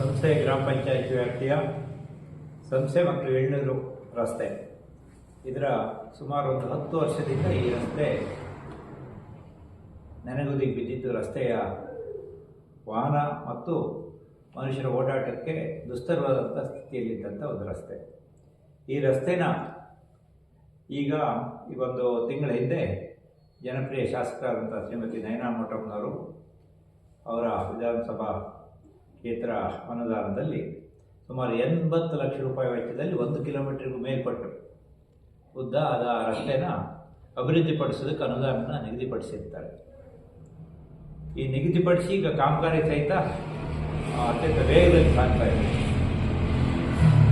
ಸಂಸ್ಥೆ ಗ್ರಾಮ ಪಂಚಾಯಿತಿ ವ್ಯಾಪ್ತಿಯ ಸಂಸ್ಥೆ ಮತ್ತು ಎಳ್ನೂರು ರಸ್ತೆ. ಇದರ ಸುಮಾರು ಒಂದು ಹತ್ತು ವರ್ಷದಿಂದ ಈ ರಸ್ತೆ ನೆನೆಗುದಿಗೆ ಬಿದ್ದಿದ್ದು ರಸ್ತೆಯ ವಾಹನ ಮತ್ತು ಮನುಷ್ಯರ ಓಡಾಟಕ್ಕೆ ದುಸ್ತರವಾದಂಥ ಸ್ಥಿತಿಯಲ್ಲಿದ್ದಂಥ ಒಂದು ರಸ್ತೆ. ಈ ರಸ್ತೆನ ಈಗ ಈ ಒಂದು ತಿಂಗಳ ಹಿಂದೆ ಜನಪ್ರಿಯ ಶಾಸಕರಾದಂಥ ಶ್ರೀಮತಿ ನಯನಾ ಮೊಟಮ್ನವರು ಅವರ ವಿಧಾನಸಭಾ ಕ್ಷೇತ್ರ ಅನುದಾನದಲ್ಲಿ ಸುಮಾರು ಎಂಬತ್ತು ಲಕ್ಷ ರೂಪಾಯಿ ವೆಚ್ಚದಲ್ಲಿ ಒಂದು ಕಿಲೋಮೀಟರ್ಗೂ ಮೇಲ್ಪಟ್ಟು ಉದ್ದ ಆದ ರಸ್ತೆನ ಅಭಿವೃದ್ಧಿಪಡಿಸೋದಕ್ಕೆ ಅನುದಾನನ ನಿಗದಿಪಡಿಸಿರ್ತಾರೆ. ಈ ನಿಗದಿಪಡಿಸಿ ಈಗ ಕಾಮಗಾರಿ ಸಹಿತ ಅತ್ಯಂತ ವೇಗದಲ್ಲಿ ಸಾಗ್ತಾ ಇದೆ.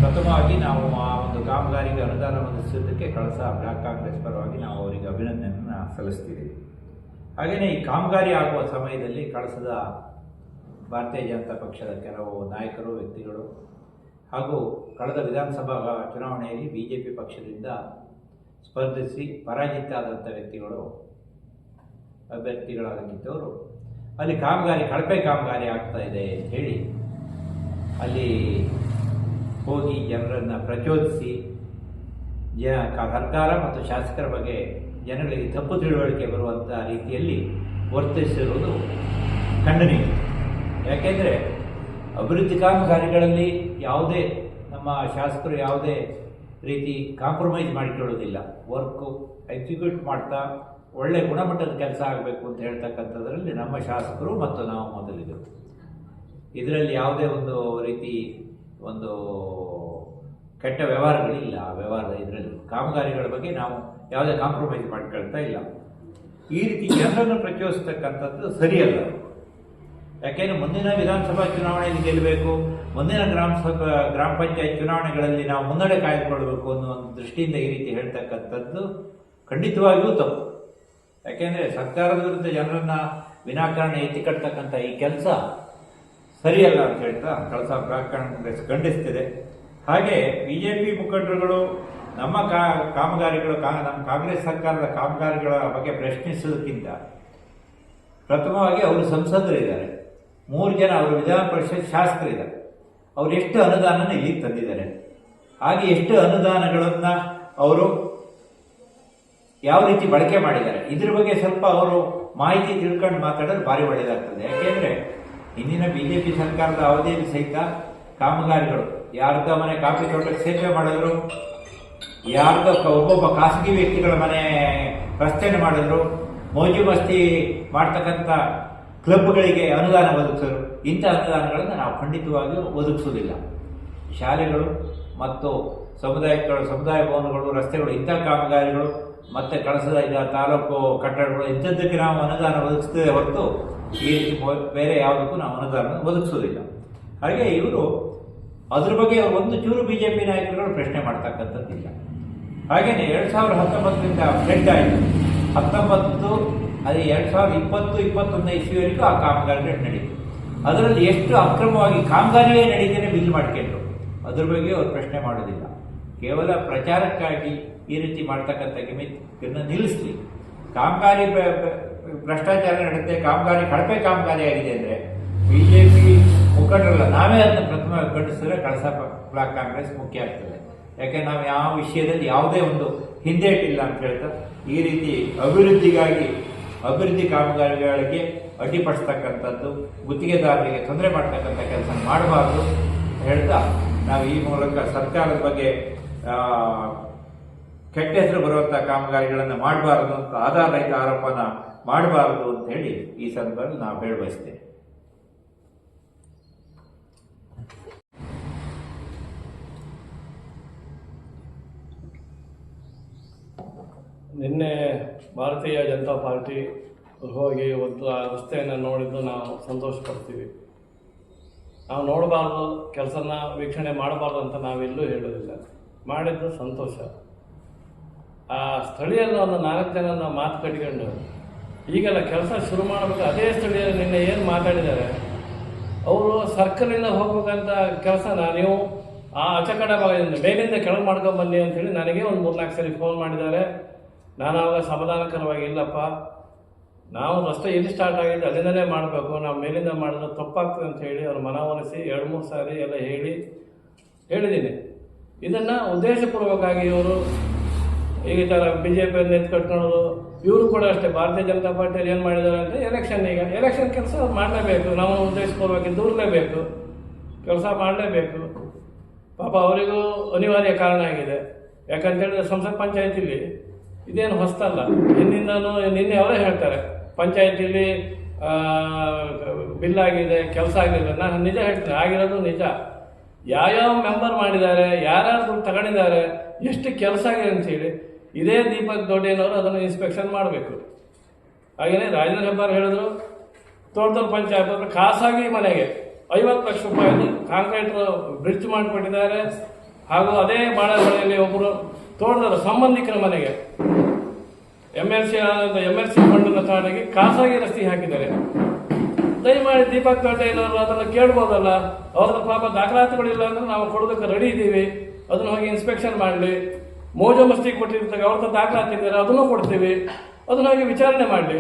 ಪ್ರಥಮವಾಗಿ ನಾವು ಆ ಒಂದು ಕಾಮಗಾರಿಗೆ ಅನುದಾನ ಒದಗಿಸೋದಕ್ಕೆ ಕಳಸ ಬ್ಲಾಕ್ ಕಾಂಗ್ರೆಸ್ ಪರವಾಗಿ ನಾವು ಅವರಿಗೆ ಅಭಿನಂದನೆಯನ್ನು ಸಲ್ಲಿಸ್ತೀವಿ. ಹಾಗೆಯೇ ಈ ಕಾಮಗಾರಿ ಆಗುವ ಸಮಯದಲ್ಲಿ ಕಳಸದ ಭಾರತೀಯ ಜನತಾ ಪಕ್ಷದ ಕೆಲವು ನಾಯಕರು, ವ್ಯಕ್ತಿಗಳು ಹಾಗೂ ಕಳೆದ ವಿಧಾನಸಭಾ ಚುನಾವಣೆಯಲ್ಲಿ ಬಿ ಜೆ ಪಿ ಪಕ್ಷದಿಂದ ಸ್ಪರ್ಧಿಸಿ ಪರಾಜಿತಾದಂಥ ವ್ಯಕ್ತಿಗಳು, ಅಭ್ಯರ್ಥಿಗಳಾಗಿದ್ದವರು. ಅಲ್ಲಿ ಕಾಮಗಾರಿ, ಕಳಪೆ ಕಾಮಗಾರಿ ಆಗ್ತಾ ಇದೆ ಅಂತ ಹೇಳಿ ಅಲ್ಲಿ ಹೋಗಿ ಜನರನ್ನು ಪ್ರಚೋದಿಸಿ ಜ ಸರ್ಕಾರ ಮತ್ತು ಶಾಸಕರ ಬಗ್ಗೆ ಜನಗಳಿಗೆ ತಪ್ಪು ತಿಳುವಳಿಕೆ ಬರುವಂಥ ರೀತಿಯಲ್ಲಿ ವರ್ತಿಸಿರುವುದು ಖಂಡನೀಯ. ಯಾಕೆಂದರೆ ಅಭಿವೃದ್ಧಿ ಕಾಮಗಾರಿಗಳಲ್ಲಿ ಯಾವುದೇ ನಮ್ಮ ಶಾಸಕರು ಯಾವುದೇ ರೀತಿ ಕಾಂಪ್ರಮೈಸ್ ಮಾಡಿಕೊಳ್ಳೋದಿಲ್ಲ ವರ್ಕು ಎಕ್ಸಿಕ್ಯೂಟ್ ಮಾಡ್ತಾ ಒಳ್ಳೆ ಗುಣಮಟ್ಟದ ಕೆಲಸ ಆಗಬೇಕು ಅಂತ ಹೇಳ್ತಕ್ಕಂಥದ್ರಲ್ಲಿ ನಮ್ಮ ಶಾಸಕರು ಮತ್ತು ನಾವು ಮೊದಲಿಗರು ಇದರಲ್ಲಿ ಯಾವುದೇ ಒಂದು ರೀತಿ ಒಂದು ಕೆಟ್ಟ ವ್ಯವಹಾರಗಳಿಲ್ಲ. ವ್ಯವಹಾರ ಇದರಲ್ಲಿ ಕಾಮಗಾರಿಗಳ ಬಗ್ಗೆ ನಾವು ಯಾವುದೇ ಕಾಂಪ್ರಮೈಸ್ ಮಾಡ್ಕೊಳ್ತಾ ಇಲ್ಲ. ಈ ರೀತಿ ಜನರನ್ನು ಪ್ರಚೋದಿಸ್ತಕ್ಕಂಥದ್ದು ಸರಿಯಲ್ಲ. ಯಾಕೆಂದ್ರೆ ಮುಂದಿನ ವಿಧಾನಸಭಾ ಚುನಾವಣೆಯಲ್ಲಿ ಗೆಲ್ಲಬೇಕು, ಮುಂದಿನ ಗ್ರಾಮ ಸಭಾ ಗ್ರಾಮ ಪಂಚಾಯತ್ ಚುನಾವಣೆಗಳಲ್ಲಿ ನಾವು ಮುನ್ನಡೆ ಕಾಯ್ದುಕೊಳ್ಬೇಕು ಅನ್ನೋ ಒಂದು ದೃಷ್ಟಿಯಿಂದ ಈ ರೀತಿ ಹೇಳ್ತಕ್ಕಂಥದ್ದು ಖಂಡಿತವಾಗಿಯೂ ತಪ್ಪು. ಯಾಕೆಂದರೆ ಸರ್ಕಾರದ ವಿರುದ್ಧ ಜನರನ್ನು ವಿನಾಕಾರಣ ಎತ್ತಿ ಕಟ್ತಕ್ಕಂಥ ಈ ಕೆಲಸ ಸರಿಯಲ್ಲ ಅಂತ ಹೇಳ್ತಾ ಕಳಸ ಕಾಂಗ್ರೆಸ್ ಖಂಡಿಸ್ತಿದೆ. ಹಾಗೆ ಬಿ ಜೆ ಪಿ ಮುಖಂಡರುಗಳು ನಮ್ಮ ಕಾ, ಕಾಮಗಾರಿಗಳು ಕಾ, ನಮ್ಮ ಕಾಂಗ್ರೆಸ್ ಸರ್ಕಾರದ ಕಾಮಗಾರಿಗಳ ಬಗ್ಗೆ ಪ್ರಶ್ನಿಸೋದಕ್ಕಿಂತ ಪ್ರಥಮವಾಗಿ ಅವರು ಸಂಸದರಿದ್ದಾರೆ ಮೂರು ಜನ ಅವರು ವಿಧಾನ ಪರಿಷತ್ ಶಾಸಕರಿದ್ದಾರೆ. ಅವರು ಎಷ್ಟು ಅನುದಾನನ ಇಲ್ಲಿಗೆ ತಂದಿದ್ದಾರೆ. ಹಾಗೆ ಎಷ್ಟು ಅನುದಾನಗಳನ್ನು ಅವರು ಯಾವ ರೀತಿ ಬಳಕೆ ಮಾಡಿದ್ದಾರೆ. ಇದ್ರ ಬಗ್ಗೆ ಸ್ವಲ್ಪ ಅವರು ಮಾಹಿತಿ ತಿಳ್ಕೊಂಡು ಮಾತಾಡೋದು ಭಾರಿ ಒಳ್ಳೆಯದಾಗ್ತದೆ ಯಾಕೆಂದರೆ ಹಿಂದಿನ ಬಿ ಜೆ ಪಿ ಸರ್ಕಾರದ ಅವಧಿಯಲ್ಲಿ ಸಹಿತ ಕಾಮಗಾರಿಗಳು, ಯಾರ್ದ ಮನೆ ಕಾಫಿ ತೋಟಕ್ಕೆ ಸೇವೆ ಮಾಡಿದ್ರು, ಯಾರ್ದ ಒಬ್ಬೊಬ್ಬ ಖಾಸಗಿ ವ್ಯಕ್ತಿಗಳ ಮನೆ ರಸ್ತೆಯನ್ನು ಮಾಡಿದ್ರು, ಮೋಜು ಮಸ್ತಿ ಮಾಡ್ತಕ್ಕಂಥ ಕ್ಲಬ್ಗಳಿಗೆ ಅನುದಾನ ಒದಗಿಸಲು ಇಂಥ ಅನುದಾನಗಳನ್ನು ನಾವು ಖಂಡಿತವಾಗಿಯೂ ಒದಗಿಸೋದಿಲ್ಲ ಶಾಲೆಗಳು ಮತ್ತು ಸಮುದಾಯಗಳು, ಸಮುದಾಯ ಭವನಗಳು, ರಸ್ತೆಗಳು, ಇಂಥ ಕಾಮಗಾರಿಗಳು ಮತ್ತೆ ಕಳಸದ ಈಗ ತಾಲೂಕು ಕಟ್ಟಡಗಳು, ಇಂಥದ್ದಕ್ಕೆ ನಾವು ಅನುದಾನ ಒದಗಿಸ್ತೇವೆ ಹೊರತು ಈ ರೀತಿ ಬೇರೆ ಯಾವುದಕ್ಕೂ ನಾವು ಅನುದಾನ ಒದಗಿಸೋದಿಲ್ಲ ಹಾಗೆ ಇವರು ಅದ್ರ ಬಗ್ಗೆ ಒಂದು ಚೂರು ಬಿ ಜೆ ಪಿ ನಾಯಕರುಗಳು ಪ್ರಶ್ನೆ ಮಾಡ್ತಕ್ಕಂಥದ್ದಿಲ್ಲ. ಹಾಗೆಯೇ ಎರಡು ಸಾವಿರದ ಹತ್ತೊಂಬತ್ತರಿಂದ ಫ್ಲೆಡ್ ಆಯಿತು. ಹತ್ತೊಂಬತ್ತು ಅದೇ ಎರಡು ಸಾವಿರದ ಇಪ್ಪತ್ತು, ಇಪ್ಪತ್ತೊಂದನೇ ಇಸ್ವಿವರೆಗೂ ಆ ಕಾಮಗಾರಿ ನಡೀತು. ಅದರಲ್ಲಿ ಎಷ್ಟು ಅಕ್ರಮವಾಗಿ ಕಾಮಗಾರಿಯೇ ನಡೀತೇನೆ ಬಿಲ್ ಮಾಡ್ಕೊಂಡ್ರು. ಅದ್ರ ಬಗ್ಗೆ ಅವ್ರು ಪ್ರಶ್ನೆ ಮಾಡೋದಿಲ್ಲ. ಕೇವಲ ಪ್ರಚಾರಕ್ಕಾಗಿ ಈ ರೀತಿ ಮಾಡ್ತಕ್ಕಂಥ ಗಿಮಿತ್ನ ನಿಲ್ಲಿಸ್ಲಿ. ಕಾಮಗಾರಿ ಭ್ರಷ್ಟಾಚಾರ ನಡೆಯುತ್ತೆ, ಕಾಮಗಾರಿ, ಕಳಪೆ ಕಾಮಗಾರಿ ಆಗಿದೆ ಅಂದರೆ ಬಿ ಜೆ ಪಿ ಮುಖಂಡರಲ್ಲ, ನಾವೇ ಅದನ್ನು ಪ್ರಥಮ ಖಂಡಿಸಿದ್ರೆ ಕಳಸ ಬ್ಲಾಕ್ ಕಾಂಗ್ರೆಸ್ ಮುಖ್ಯ ಆಗ್ತದೆ. ಯಾಕೆ ನಾವು ಯಾವ ವಿಷಯದಲ್ಲಿ ಯಾವುದೇ ಒಂದು ಹಿಂದೇಟಿಲ್ಲ ಅಂತ ಹೇಳ್ತಾ, ಈ ರೀತಿ ಅಭಿವೃದ್ಧಿಗಾಗಿ ಅಭಿವೃದ್ಧಿ ಕಾಮಗಾರಿಗಳಿಗೆ ಅಡ್ಡಿಪಡಿಸ್ತಕ್ಕಂಥದ್ದು, ಗುತ್ತಿಗೆದಾರರಿಗೆ ತೊಂದರೆ ಮಾಡ್ತಕ್ಕಂಥ ಕೆಲಸ ಮಾಡಬಾರ್ದು ಹೇಳ್ತಾ ನಾವು ಈ ಮೂಲಕ ಸರ್ಕಾರದ ಬಗ್ಗೆ ಕೆಟ್ಟ ಹೆಸರು ಬರುವಂಥ ಕಾಮಗಾರಿಗಳನ್ನು ಮಾಡಬಾರದು ಅಂತ ಆಧಾರರಹಿತ ಆರೋಪನ ಮಾಡಬಾರದು ಅಂತ ಹೇಳಿ ಈ ಸಂದರ್ಭದಲ್ಲಿ ನಾವು ಹೇಳ ನಿನ್ನೆ ಭಾರತೀಯ ಜನತಾ ಪಾರ್ಟಿ ಹೋಗಿ ಒಂದು ರಸ್ತೆಯನ್ನು ನೋಡಿದ್ದು ನಾವು ಸಂತೋಷ ಪಡ್ತೀವಿ ನಾವು ನೋಡಬಾರ್ದು ಕೆಲಸನ ವೀಕ್ಷಣೆ ಮಾಡಬಾರ್ದು ಅಂತ ನಾವೆಲ್ಲೂ ಹೇಳೋದಿಲ್ಲ ಮಾಡಿದ್ದು ಸಂತೋಷ. ಆ ಸ್ಥಳೀಯರ ಒಂದು ನಾಲ್ಕು ಜನ ನಾವು ಮಾತು ಕಟ್ಕೊಂಡು, ಈಗೆಲ್ಲ ಕೆಲಸ ಶುರು ಮಾಡಬೇಕು ಅದೇ ಸ್ಥಳೀಯರು ನಿನ್ನೆ ಏನು ಮಾತಾಡಿದ್ದಾರೆ? ಅವರು ಸರ್ಕಲಿಂದ ಹೋಗ್ಬೇಕಂತ ಕೆಲಸನ ನೀವು ಆ ಅಚಕಡ ಮೇಲಿಂದ ಕೆಳಗೆ ಮಾಡ್ಕೊಂಡು ಬನ್ನಿ ಅಂತೇಳಿ ನನಗೆ ಒಂದು ಮೂರ್ನಾಲ್ಕು ಸರಿ ಫೋನ್ ಮಾಡಿದ್ದಾರೆ. ನಾನು ಆವಾಗ ಸಮಾಧಾನಕರವಾಗಿ, ಇಲ್ಲಪ್ಪ, ನಾವು ರಸ್ತೆ ಎಲ್ಲಿ ಸ್ಟಾರ್ಟ್ ಆಗಿದೆ ಅಲ್ಲಿಂದಲೇ ಮಾಡಬೇಕು, ನಾವು ಮೇಲಿಂದ ಮಾಡಿದ್ರೆ ತಪ್ಪಾಗ್ತದೆ ಅಂತ ಹೇಳಿ ಅವ್ರ ಮನವೊಲಿಸಿ ಎರಡು, ಮೂರು ಸಾರಿ ಎಲ್ಲ ಹೇಳಿ, ಹೇಳಿದ್ದೀನಿ. ಇದನ್ನು ಉದ್ದೇಶಪೂರ್ವಕವಾಗಿ ಇವರು, ಈಗ ಥರ ಬಿ ಜೆ ಪಿಯನ್ನು ಎತ್ತು ಕಟ್ಕೊಳ್ಳೋದು, ಇವರು ಕೂಡ ಅಷ್ಟೇ, ಭಾರತೀಯ ಜನತಾ ಪಾರ್ಟಿಯಲ್ಲಿ ಏನು ಮಾಡಿದ್ದಾರೆ ಅಂದರೆ ಎಲೆಕ್ಷನ್ ಈಗ ಎಲೆಕ್ಷನ್ ಕೆಲಸ ಮಾಡಲೇಬೇಕು, ನಾವು ಉದ್ದೇಶಪೂರ್ವಕ ದೂರಲೇಬೇಕು ಕೆಲಸ ಮಾಡಲೇಬೇಕು. ಪಾಪ ಅವರಿಗೂ ಅನಿವಾರ್ಯ ಕಾರಣ ಆಗಿದೆ. ಯಾಕಂತೇಳಿದ್ರೆ ಸಂಸತ್ ಪಂಚಾಯತಿಲಿ ಇದೇನು ಹೊಸ್ತಲ್ಲ. ನಿನ್ನಿಂದನೂ ನಿನ್ನೆ ಅವರೇ ಹೇಳ್ತಾರೆ, ಪಂಚಾಯತಿಲಿ ಬಿಲ್ ಆಗಿದೆ, ಕೆಲಸ ಆಗಿದೆ ನಾನು ನಿಜ ಹೇಳ್ತೀನಿ, ಆಗಿರೋದು ನಿಜ. ಯಾವ್ಯಾವ ಮೆಂಬರ್ ಮಾಡಿದ್ದಾರೆ ಯಾರ್ಯಾರು ತಗೊಂಡಿದ್ದಾರೆ, ಎಷ್ಟು ಕೆಲಸ ಆಗಿದೆ ಅಂತೇಳಿ ಇದೇ ದೀಪಕ್ ದೊಡ್ಡೇನವರು ಅದನ್ನು ಇನ್ಸ್ಪೆಕ್ಷನ್ ಮಾಡಬೇಕು. ಹಾಗೆಯೇ ರಾಜೇಂದ್ರ ಹೆಬ್ಬಾರ್ ಹೇಳಿದ್ರು ತೋಟದ ಪಂಚಾಯತ್ ಹತ್ರ ಖಾಸಗಿ ಮನೆಗೆ ಐವತ್ತು ಲಕ್ಷ ರೂಪಾಯಿ ಕಾಂಕ್ರೀಟ್ ಬ್ರಿಡ್ಜ್ ಮಾಡಿಕೊಟ್ಟಿದ್ದಾರೆ. ಹಾಗೂ ಅದೇ ಬಾಳೆಹೊಳೆಯಲ್ಲಿ ಒಬ್ಬರು ತೋಟದ ಸಂಬಂಧಿಕರ ಮನೆಗೆ M L C M L C ಫಂಡನ್ನು ಕಾರಣಕ್ಕೆ ಖಾಸಗಿ ರಸ್ತೆ ಹಾಕಿದ್ದಾರೆ. ದಯಮಾಡಿ ದೀಪಕ್ ದೊಡ್ಡಯ್ಯನವರು ಅದನ್ನು ಕೇಳ್ಬೋದಲ್ಲ? ಅವ್ರದ್ದು ಪಾಪ ದಾಖಲಾತಿಗಳಿಲ್ಲ ಅಂದ್ರೆ ನಾವು ಕೊಡೋದಕ್ಕೆ ರೆಡಿ ಇದ್ದೀವಿ. ಅದನ್ನು ಹೋಗಿ ಇನ್ಸ್ಪೆಕ್ಷನ್ ಮಾಡಲಿ. ಮೋಜು ಮಸ್ತಿ ಕೊಟ್ಟಿರ್ತಾರೆ ಅವ್ರದ್ದು ದಾಖಲಾತಿ ಇದ್ದಾರೆ ಅದನ್ನು ಕೊಡ್ತೀವಿ. ಅದನ್ನ ಹೋಗಿ ವಿಚಾರಣೆ ಮಾಡಲಿ.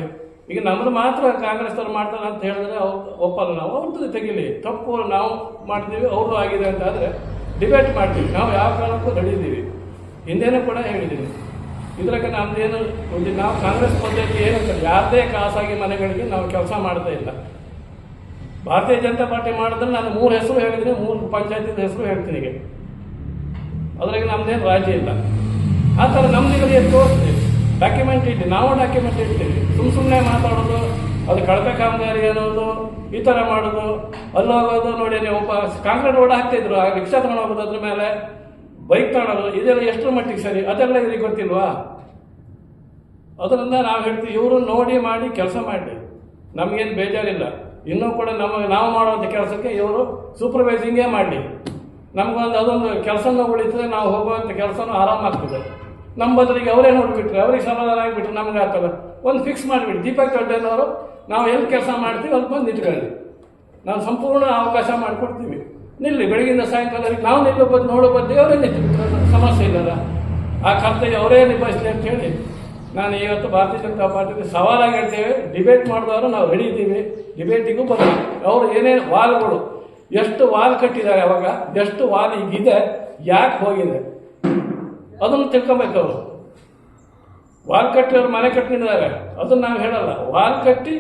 ಈಗ ನಮ್ಮದು ಮಾತ್ರ ಕಾಂಗ್ರೆಸ್ನವ್ರು ಮಾಡ್ತಾರೆ ಅಂತ ಹೇಳಿದ್ರೆ ಅವ್ರು ಒಪ್ಪಲ್ಲ ನಾವು. ಅವ್ರದ್ದು ತೆಗಿಲಿ. ತಪ್ಪು ನಾವು ಮಾಡ್ತೀವಿ, ಅವರು ಆಗಿದೆ ಅಂತ ಆದರೆ ಡಿಬೇಟ್ ಮಾಡ್ತೀವಿ. ನಾವು ಯಾವ ಕಾರಣಕ್ಕೂ ರೆಡಿ ಇದ್ದೀವಿ. ಹಿಂದೆನೂ ಕೂಡ ಹೇಳಿದ್ದೀನಿ. ಇದ್ರಾಗ ನಮ್ದೇನು ಒಂದು ನಾವು ಕಾಂಗ್ರೆಸ್ ಪದ್ಧತಿ ಏನಂತ ಯಾರದೇ ಖಾಸಗಿ ಮನೆಗಳಿಗೆ ನಾವು ಕೆಲಸ ಮಾಡ್ತಾ ಇಲ್ಲ. ಭಾರತೀಯ ಜನತಾ ಪಾರ್ಟಿ ಮಾಡಿದ್ರೆ ನಾನು ಮೂರು ಹೆಸರು ಹೇಳಿದ್ರೆ ಮೂರು ಪಂಚಾಯತಿದ ಹೆಸರು ಹೇಳ್ತೀನಿ ಈಗ. ಅದ್ರಾಗ ನಮ್ದೇನು ರಾಜ್ಯ ಇಲ್ಲ. ಆ ಥರ ಏನು ತೋರಿಸ್ತೀವಿ? ಡಾಕ್ಯುಮೆಂಟ್ ಇಟ್ಟು ನಾವು ಡಾಕ್ಯುಮೆಂಟ್ ಇಡ್ತೀವಿ. ಸುಮ್ಮ ಸುಮ್ಮನೆ ಮಾತಾಡೋದು, ಅದು ಕಳಪೆ ಕಾಮಗಾರಿ ಅನ್ನೋದು, ಈ ಥರ ಮಾಡೋದು, ಅಲ್ಲೋಗೋದು, ನೋಡಿ ನೀವು ಕಾಂಕ್ರೀಟ್ ಹಾಕ್ತಿದ್ರು ಆ ರಿಕ್ಷಾ ತಗೊಂಡು ಹೋಗೋದು ಅದ್ರ ಮೇಲೆ. ಬೈಕ್ ತಗೊಳ್ಳೋದು ಇದೆಲ್ಲ ಎಷ್ಟರ ಮಟ್ಟಿಗೆ ಸರಿ? ಅದೆಲ್ಲ ಇವ್ರಿಗೆ ಗೊತ್ತಿಲ್ವಾ? ಅದರಿಂದ ನಾವು ಹೇಳ್ತೀವಿ, ಇವರು ನೋಡಿ ಮಾಡಿ ಕೆಲಸ ಮಾಡಲಿ. ನಮಗೇನು ಬೇಜಾರಿಲ್ಲ. ಇನ್ನೂ ಕೂಡ ನಮಗೆ ನಾವು ಮಾಡುವಂಥ ಕೆಲಸಕ್ಕೆ ಇವರು ಸೂಪರ್ವೈಸಿಂಗೇ ಮಾಡಲಿ. ನಮಗೊಂದು ಅದೊಂದು ಕೆಲಸನೂ ಉಳಿತದೆ, ನಾವು ಹೋಗುವಂಥ ಕೆಲಸನೂ ಆರಾಮಾಗ್ತದೆ ನಮ್ಮ ಬದಲಿಗೆ ಅವರೇ ನೋಡಿಬಿಟ್ರೆ, ಅವ್ರಿಗೆ ಸಮಾಧಾನ ಆಗಿಬಿಟ್ರೆ ನಮ್ಗೆ ಆಗ್ತದೆ ಒಂದು ಫಿಕ್ಸ್ ಮಾಡಿಬಿಡಿ. ದೀಪಕ್ ದೊಡ್ಡನವರು ನಾವು ಎಲ್ಲಿ ಕೆಲಸ ಮಾಡ್ತೀವಿ ಅಲ್ಲಿ ಬಂದು ಇಟ್ಕೊಳ್ಳಿ ನಾವು ಸಂಪೂರ್ಣ ಅವಕಾಶ ಮಾಡಿಕೊಡ್ತೀವಿ ನಿಲ್ಲಿ ಬೆಳಗಿನ ಸಾಯಂಕಾಲ ನಾವು ನಿಲ್ಲೋ ಬದ್ದು ನೋಡೋ ಬದ್ದು ಅವರೇ ನಿಂತು ಸಮಸ್ಯೆ ಇಲ್ಲಲ್ಲ? ಆ ಕರ್ತವ್ಯ ಅವರೇ ನಿಭಾಯಿಸಲಿ ಅಂತ ಹೇಳಿ ನಾನು ಇವತ್ತು ಭಾರತೀಯ ಜನತಾ ಪಾರ್ಟಿಗೆ ಸವಾಲಾಗಿ ಹೇಳ್ತೇವೆ. ಡಿಬೇಟ್ ಮಾಡಿದವರು ನಾವು ರೆಡಿ ಇದ್ದೀವಿ ಡಿಬೇಟಿಗೂ ಬರಲಿ ಅವರು ಏನೇ ವಾಲ್ಗಳು, ಎಷ್ಟು ವಾಲ್ ಕಟ್ಟಿದ್ದಾರೆ ಅವಾಗ, ಎಷ್ಟು ವಾಲ್ ಈಗಿದೆ, ಯಾಕೆ ಹೋಗಿದೆ? ಅದನ್ನು ತಿಳ್ಕೊಬೇಕು ಅವರು. ವಾಲ್ ಕಟ್ಟಿ ಅವರು ಮನೆ ಕಟ್ಟಿದ್ದಾರೆ ಅದನ್ನು ನಾವು ಹೇಳಲ್ಲ. ವಾಲ್ ಕಟ್ಟಿ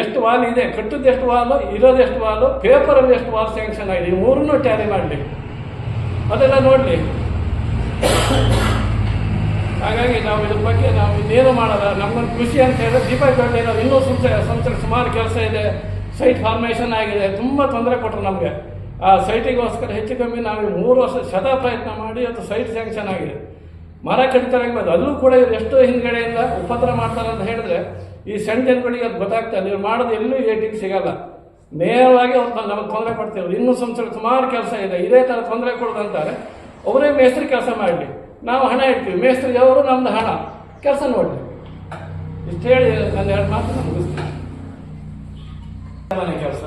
ಎಷ್ಟು ವಾಲ್ ಇದೆ? ಕಟ್ಟಿದ್ದು ಎಷ್ಟು ವಾಲು? ಇರೋದು ಎಷ್ಟು ವಾಲು? ಪೇಪರಲ್ಲಿ ಎಷ್ಟು ವಾಲ್ ಸ್ಯಾಂಕ್ಷನ್ ಆಗಿದೆ? ಈ ಮೂರನ್ನೂ ಟ್ಯಾಲಿ ಮಾಡಲಿ. ಅದೆಲ್ಲ ನೋಡಲಿ. ಹಾಗಾಗಿ ನಾವು ಇದ್ರ ಬಗ್ಗೆ ನಾವು ಇನ್ನೇನು ಮಾಡಲ್ಲ. ನಮ್ಮನ್ನು ಖುಷಿ ಅಂತ ಹೇಳಿದ್ರೆ ದೀಪಾವಳಿ ದೊಡ್ಡ ನಾವು ಇನ್ನೂ ಸಂಸ್ಥೆ ಸಂಸ್ಥೆ ಸುಮಾರು ಕೆಲಸ ಇದೆ. ಸೈಟ್ ಫಾರ್ಮೇಷನ್ ಆಗಿದೆ. ತುಂಬ ತೊಂದರೆ ಕೊಟ್ಟರು ನಮಗೆ. ಆ ಸೈಟಿಗೋಸ್ಕರ ಹೆಚ್ಚು ಕಮ್ಮಿ ನಾವು ಮೂರು ವರ್ಷ ಶತ ಪ್ರಯತ್ನ ಮಾಡಿ ಅದು ಸೈಟ್ ಸ್ಯಾಂಕ್ಷನ್ ಆಗಿದೆ. ಮರ ಕಡಿತಾರೆ ಬಂದು ಅಲ್ಲೂ ಕೂಡ ಇವ್ರು ಎಷ್ಟೋ ಹಿಂದ್ಗಡೆಯಿಂದ ಉಪದ್ರ ಮಾಡ್ತಾರೆ ಅಂತ ಹೇಳಿದ್ರೆ ಈ ಸಣ್ಣ ಜನಗಳಿಗೆ ಅದು ಗೊತ್ತಾಗ್ತದೆ ನೀವು ಮಾಡೋದು ಎಲ್ಲೂ ಏಟಿಗೆ ಸಿಗಲ್ಲ. ನೇರವಾಗಿ ಅವ್ರು ನಮಗೆ ತೊಂದರೆ ಕೊಡ್ತಿರೋದು ಇನ್ನೂ ಸಂಸ್ಥೆ ಸುಮಾರು ಕೆಲಸ ಇದೆ. ಇದೇ ಥರ ತೊಂದರೆ ಕೊಡೋದಂತಾರೆ. ಅವರೇ ಮೇಸ್ತ್ರಿ ಕೆಲಸ ಮಾಡಲಿ. ನಾವು ಹಣ ಇಡ್ತೀವಿ. ಮೇಸ್ತ್ರಿ ಅವರು ನಮ್ದು ಹಣ. ಕೆಲಸ ನೋಡಲಿ. ಇಷ್ಟು ಹೇಳಿ ನನ್ನ ಎರಡು ಮಾತು ನಾನು ಮುಗಿಸ್ತೀನಿ. ಮನೆ ಕೆಲಸ.